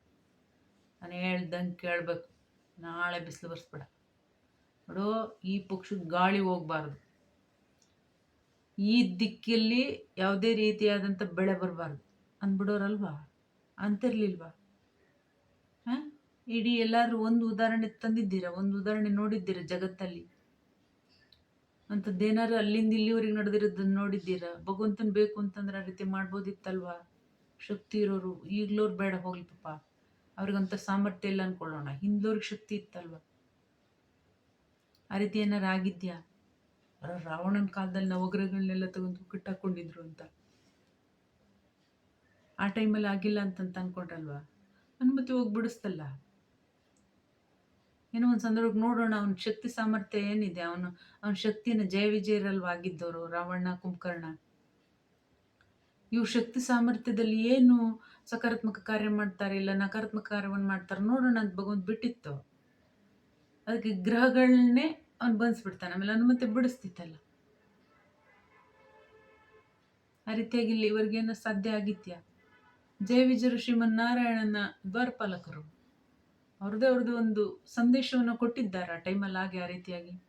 ನಾನು ಹೇಳ್ದಂಗೆ ಕೇಳಬೇಕು. ನಾಳೆ ಬಿಸಿಲು ಬರ್ಸ್ಬೇಡ. ನೋಡೋ, ಈ ಪಕ್ಷಕ್ಕೆ ಗಾಳಿ ಹೋಗಬಾರ್ದು. ಈ ದಿಕ್ಕಲ್ಲಿ ಯಾವುದೇ ರೀತಿಯಾದಂಥ ಬೆಳೆ ಬರಬಾರ್ದು. ಅಂದ್ಬಿಡೋರಲ್ವಾ? ಅಂತಿರ್ಲಿಲ್ವಾ? ಹಾಂ? ಇಡೀ ಎಲ್ಲಾದರೂ ಒಂದು ಉದಾಹರಣೆ ತಂದಿದ್ದೀರಾ? ಒಂದು ಉದಾಹರಣೆ ನೋಡಿದ್ದೀರಾ ಜಗತ್ತಲ್ಲಿ? ಅಂಥದ್ದೇನಾದ್ರು ಅಲ್ಲಿಂದ ಇಲ್ಲಿವರೆಗೆ ನಡೆದಿರೋದನ್ನ ನೋಡಿದ್ದೀರಾ? ಭಗವಂತನ ಬೇಕು ಅಂತಂದ್ರೆ ಆ ರೀತಿ ಮಾಡ್ಬೋದಿತ್ತಲ್ವಾ? ಶಕ್ತಿ ಇರೋರು, ಈಗ್ಲೋರು ಬೇಡ ಹೋಗ್ಲಿ ಪಾಪ. ಅವ್ರಿಗಂತ ಸಾಮರ್ಥ್ಯ ಇಲ್ಲ ಅನ್ಕೊಳ್ಳೋಣ. ಹಿಂದೂರಿಗೆ ಶಕ್ತಿ ಇತ್ತಲ್ವ? ಆ ರೀತಿ ಏನಾರು ಆಗಿದ್ಯಾ? ರಾವಣನ ಕಾಲದಲ್ಲಿ ನವಗ್ರಹಗಳನ್ನೆಲ್ಲ ತಗೊಂಡು ಕಿಟ್ಟಾಕೊಂಡಿದ್ರು ಅಂತ. ಆ ಟೈಮಲ್ಲಿ ಆಗಿಲ್ಲ ಅಂತಂತ ಅನ್ಕೊಂಡ್ರಲ್ವಾ? ಅನುಮತಿ ಹೋಗಿ ಬಿಡಿಸ್ತಲ್ಲ ಏನೋ ಒಂದು ಸಂದರ್ಭಕ್ಕೆ ನೋಡೋಣ, ಅವನ ಶಕ್ತಿ ಸಾಮರ್ಥ್ಯ ಏನಿದೆ? ಅವನು, ಅವನ ಶಕ್ತಿಯನ್ನ ಜಯ ವಿಜಯರಲ್ವ ಆಗಿದ್ದವರು ರಾವಣ ಕುಂಭಕರ್ಣ ಇವು ಶಕ್ತಿ ಸಾಮರ್ಥ್ಯದಲ್ಲಿ ಏನು ಸಕಾರಾತ್ಮಕ ಕಾರ್ಯ ಮಾಡ್ತಾರೆ ಇಲ್ಲ ನಕಾರಾತ್ಮಕ ಕಾರ್ಯವನ್ನು ಮಾಡ್ತಾರೆ ನೋಡೋಣ ಅಂತ ಭಗವಂತ ಬಿಟ್ಟಿತ್ತು. ಅದಕ್ಕೆ ಗ್ರಹಗಳನ್ನೇ ಅವ್ನು ಬಂದ್ಸ್ಬಿಡ್ತಾನೆ ಆಮೇಲೆ ಮತ್ತೆ ಬಿಡಿಸ್ತಿತ್ತಲ್ಲ. ಆ ರೀತಿಯಾಗಿ ಇಲ್ಲಿ ಇವರಿಗೇನು ಸಾಧ್ಯ ಆಗಿತ್ಯಾ? ಜಯ ವಿಜಯರು ಶ್ರೀಮನ್ನಾರಾಯಣನ ದ್ವಾರಪಾಲಕರು. ಅವ್ರದ್ದೇ ಅವ್ರದ್ದು ಒಂದು ಸಂದೇಶವನ್ನು ಕೊಟ್ಟಿದ್ದಾರೆ ಆ ಟೈಮಲ್ಲಿ ಹಾಗೆ ಆ ರೀತಿಯಾಗಿ.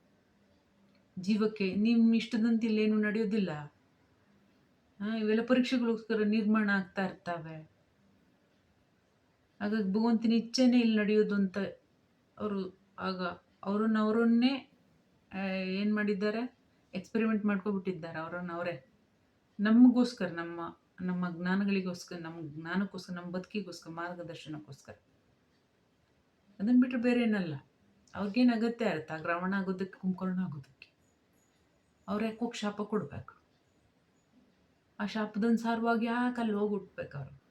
ಜೀವಕ್ಕೆ ನಿಮ್ಮ ಇಷ್ಟದಂತೆ ಇಲ್ಲೇನು ನಡೆಯೋದಿಲ್ಲ ಇವೆಲ್ಲ ಪರೀಕ್ಷೆಗಳಿಗೋಸ್ಕರ ನಿರ್ಮಾಣ ಆಗ್ತಾ ಇರ್ತಾವೆ. ಹಾಗಾಗಿ ಭಗವಂತನ ಇಚ್ಛೆನೇ ಇಲ್ಲಿ ನಡೆಯೋದು ಅಂತ ಅವರು ಆಗ, ಅವರನ್ನ ಅವರನ್ನೇ ಏನು ಮಾಡಿದ್ದಾರೆ? ಎಕ್ಸ್ಪೆರಿಮೆಂಟ್ ಮಾಡ್ಕೊಬಿಟ್ಟಿದ್ದಾರೆ ಅವರನ್ನು ಅವರೇ. ನಮಗೋಸ್ಕರ, ನಮ್ಮ ನಮ್ಮ ಜ್ಞಾನಗಳಿಗೋಸ್ಕರ, ನಮ್ಮ ಜ್ಞಾನಕ್ಕೋಸ್ಕರ, ನಮ್ಮ ಬದುಕಿಗೋಸ್ಕರ, ಮಾರ್ಗದರ್ಶನಕ್ಕೋಸ್ಕರ. ಅದನ್ನು ಬಿಟ್ಟರೆ ಬೇರೆ ಏನಲ್ಲ. ಅವ್ರಿಗೇನು ಅಗತ್ಯ ಇರುತ್ತೆ? ಗ್ರಾವಣ ಆಗೋದಕ್ಕೆ, ಕುಂಭಕರ್ಣ ಆಗೋದಕ್ಕೆ. ಅವ್ರು ಯಾಕೋ ಶಾಪ ಕೊಡಬೇಕು. ಆ ಶಾಪದನ್ಸಾರವಾಗಿ ಯಾಕೆ ಅಲ್ಲಿ ಹೋಗಿ ಅವರು?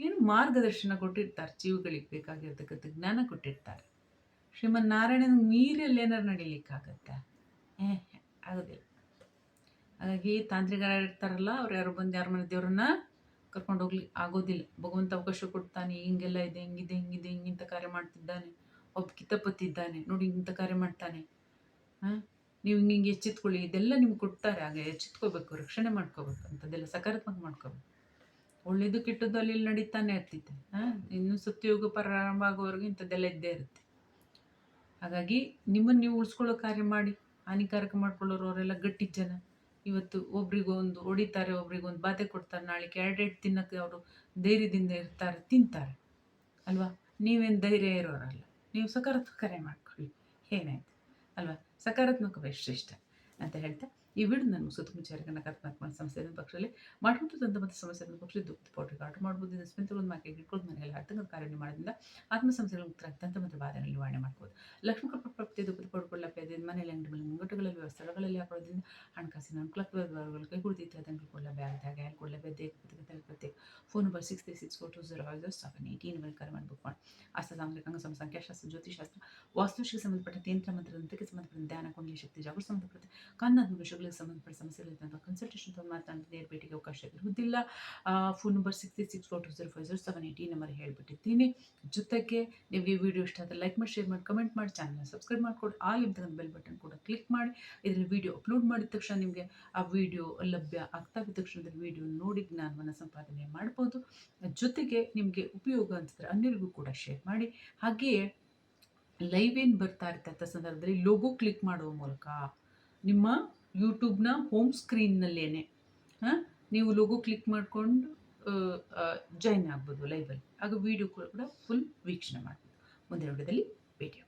ಏನು ಮಾರ್ಗದರ್ಶನ ಕೊಟ್ಟಿರ್ತಾರೆ, ಜೀವಗಳಿಗೆ ಬೇಕಾಗಿರ್ತಕ್ಕಂಥ ಜ್ಞಾನ ಕೊಟ್ಟಿರ್ತಾರೆ. ಶ್ರೀಮನ್ ನಾರಾಯಣನ ಮೀರಲ್ಲಿ ಏನಾರು ನಡೀಲಿಕ್ಕಾಗತ್ತೆ ಆಗೋದಿಲ್ಲ. ಹಾಗಾಗಿ ತಾಂತ್ರಿಕರು ಇರ್ತಾರಲ್ಲ, ಅವ್ರು ಯಾರು ಬಂದು ಯಾರು ಮನೆ ದೇವ್ರನ್ನ ಕರ್ಕೊಂಡು ಹೋಗ್ಲಿ, ಆಗೋದಿಲ್ಲ. ಭಗವಂತ ಅವಕಾಶ ಕೊಡ್ತಾನೆ, ಹಿಂಗೆಲ್ಲ ಇದೆ, ಹಿಂಗಿದೆ ಹಿಂಗಿದೆ, ಹಿಂಗಿಂತ ಕಾರ್ಯ ಮಾಡ್ತಿದ್ದಾನೆ. ಒಬ್ಬ ಕಿತ್ತಪತ್ತಿದ್ದಾನೆ ನೋಡಿ ಇಂಥ ಕಾರ್ಯ ಮಾಡ್ತಾನೆ. ಹಾಂ? ನೀವು ಹಿಂಗೆ ಹಿಂಗೆ ಎಚ್ಚೆತ್ಕೊಳ್ಳಿ, ಇದೆಲ್ಲ ನಿಮ್ಗೆ ಕೊಡ್ತಾರೆ. ಹಾಗೆ ಎಚ್ಚೆತ್ಕೋಬೇಕು, ರಕ್ಷಣೆ ಮಾಡ್ಕೋಬೇಕು, ಅಂಥದ್ದೆಲ್ಲ ಸಕಾರಾತ್ಮಕ ಮಾಡ್ಕೋಬೇಕು. ಒಳ್ಳೇದು ಕೆಟ್ಟದ್ದು ಅಲ್ಲಿ ನಡೀತಾನೆ ಇರ್ತೈತೆ ಹಾಂ? ಇನ್ನು ಸತ್ಯಯೋಗ ಪ್ರಾರಂಭ ಆಗೋವರೆಗೂ ಇಂಥದ್ದೆಲ್ಲ ಇದ್ದೇ ಇರುತ್ತೆ. ಹಾಗಾಗಿ ನಿಮ್ಮನ್ನು ನೀವು ಉಳಿಸ್ಕೊಳ್ಳೋ ಕಾರ್ಯ ಮಾಡಿ, ಹಾನಿಕಾರಕ ಮಾಡ್ಕೊಳ್ಳೋರು ಅವರೆಲ್ಲ ಗಟ್ಟಿ ಜನ. ಇವತ್ತು ಒಬ್ರಿಗೊಂದು ಹೊಡಿತಾರೆ, ಒಬ್ರಿಗೊಂದು ಬಾಧೆ ಕೊಡ್ತಾರೆ ನಾಳೆ ಎರಡೆರಡು ತಿನ್ನೋಕ್ಕೆ ಅವರು ಧೈರ್ಯದಿಂದ ಇರ್ತಾರೆ, ತಿಂತಾರೆ. ಅಲ್ವಾ? ನೀವೇನು ಧೈರ್ಯ ಇರೋರಲ್ಲ. ನೀವು ಸಕಾರಾತ್ಮಕ ಕಾರ್ಯ ಮಾಡ್ಕೊಳ್ಳಿ. ಏನಾಯ್ತು? ಅಲ್ವಾ? ಸಕಾರಾತ್ಮಕವೇ ಶ್ರೇಷ್ಠ ಅಂತ ಹೇಳ್ತಾ ಈ ವಿಡಿಯೋ ನಾನು ಸುತ್ತ ಮುಚ್ಚಾರಿಗೆ ನಕಾರಾತ್ಮಕ ಸಮಸ್ಯೆ ಪಕ್ಷದಲ್ಲಿ ತಂತ ಮತ್ತು ಸಮಸ್ಯೆ ಪಕ್ಷ ದುಃಖ ಪೌಡ್ರಿಗೆ ಆರ್ಡರ್ ಮಾಡ್ಬೋದು. ಇದನ್ನು ಸ್ಪೆಂತ್ ಒಂದು ಮಾಕೆ ಇಟ್ಕೊಂಡು ಮನೆಯಲ್ಲಿ ಅರ್ಥಗಳ ಕಾರ್ಯ ಮಾಡೋದ್ರಿಂದ ಆತ್ಮ ಸಮಸ್ಯೆಗಳ ಮುಕ್ತ ಅತ್ಯಂತ ಮತ್ತು ನಿವಾರಣೆ ಮಾಡ್ಬೋದು. ಲಕ್ಷ್ಮೀ ಕೃಪ ಪ್ರಾಪ್ತಿ ದುಃಖದ ಪೌಡ್ಕೊಳ್ಳ ಲಭ್ಯ ಮನೆಯಲ್ಲಿ ಅಂಗಡಿ ಮುಂಗಟ್ಟುಗಳಲ್ಲಿ ಸ್ಥಳಗಳಲ್ಲಿ ಹಾಕೋದ್ರಿಂದ ಹಣಕಾಸಿನ ಅನುಕೂಲ ಕೈಗೂಡಿದ. ಇತ್ಯಾದಿ ಕೊಳ್ಳಬೇ ಹಾಗೆ ಹೇಳ್ಕೊಳ್ಳಬೇ ದೇಹ ಪ್ರತ್ಯೇಕ phone number six three six four two zero five zero seven eighteen ಮೇಲೆ ಕರೆ ಮಾಡಿ ಬುಕ್ ಸಾಂಗ್ಲಿಕ ಅಂಗ ಸಂಖ್ಯಾಶಾಸ್ತ್ರ ಜ್ಯೋತಿಷಾಸ್ತ್ರ ವಾಸ್ತುಶಿಗೆ ಸಂಬಂಧಪಟ್ಟ ತಂತ್ರ ಮಂತ್ರಕ್ಕೆ ಸಂಬಂಧಪಟ್ಟ ಧ್ಯಾನ, ಕೊಂಡಲಿ ಶಕ್ತಿ, ಜಾಗೃತಿ ಸಂಬಂಧಪಟ್ಟ ಕನ್ನಡ ವಿಷಯಗಳಿಗೆ ಸಂಬಂಧಪಟ್ಟ ಸಮಸ್ಯೆ ಅಂತ ಕನ್ಸಲ್ಟೇಷನ್ ತಂದು ಮಾತಾಡಿ ನೇರ ಭೇಟಿಗೆ ಅವಕಾಶ ಇರುವುದಿಲ್ಲ. Phone number six three six four two zero five zero seven eighty number ಹೇಳಿಬಿಟ್ಟಿದ್ದೀನಿ. ಜೊತೆಗೆ ನಿಮಗೆ ವಿಡಿಯೋ ಇಷ್ಟ ಆದರೆ ಲೈಕ್ ಮಾಡಿ ಶೇರ್ ಮಾಡಿ ಕಮೆಂಟ್ ಮಾಡಿ ಚಾನಲ್ನ ಸಬ್ಸ್ಕ್ರೈಬ್ ಮಾಡಿಕೊಡಿ. ಇರ್ತಕ್ಕಂಥ ಬೆಲ್ ಬಟನ್ ಕೂಡ ಕ್ಲಿಕ್ ಮಾಡಿ. ಇದರಲ್ಲಿ ವಿಡಿಯೋ ಅಪ್ಲೋಡ್ ಮಾಡಿದ ತಕ್ಷಣ ನಿಮಗೆ ಆ ವಿಡಿಯೋ ಲಭ್ಯ ಆಗ್ತಾ ಇದ್ದ ತಕ್ಷಣದಲ್ಲಿ ವಿಡಿಯೋ ನೋಡಿ ಜ್ಞಾನವನ್ನು ಸಂಪಾದನೆ ಮಾಡ್ಬೋದು. ಜೊತೆಗೆ ನಿಮಗೆ ಉಪಯೋಗ ಅನಿಸಿದ್ರೆ ಅನ್ಯರಿಗೂ ಕೂಡ ಶೇರ್ ಮಾಡಿ. ಹಾಗೆಯೇ ಲೈವ್ ಏನು ಬರ್ತಾ ಇರ್ತಕ್ಕಂಥ ಸಂದರ್ಭದಲ್ಲಿ ಲೋಗೋ ಕ್ಲಿಕ್ ಮಾಡುವ ಮೂಲಕ ನಿಮ್ಮ ಯೂಟ್ಯೂಬ್ನ ಹೋಮ್ ಸ್ಕ್ರೀನ್ನಲ್ಲೇನೆ. ಹಾಂ? ನೀವು ಲೋಗೋ ಕ್ಲಿಕ್ ಮಾಡಿಕೊಂಡು ಜಾಯ್ನ್ ಆಗ್ಬೋದು ಲೈವಲ್ಲಿ. ಆಗ ವೀಡಿಯೋ ಕೂಡ ಫುಲ್ ವೀಕ್ಷಣೆ ಮಾಡ್ಬೋದು. ಮುಂದಿನ ವಿಡಿಯೋದಲ್ಲಿ ಭೇಟಿ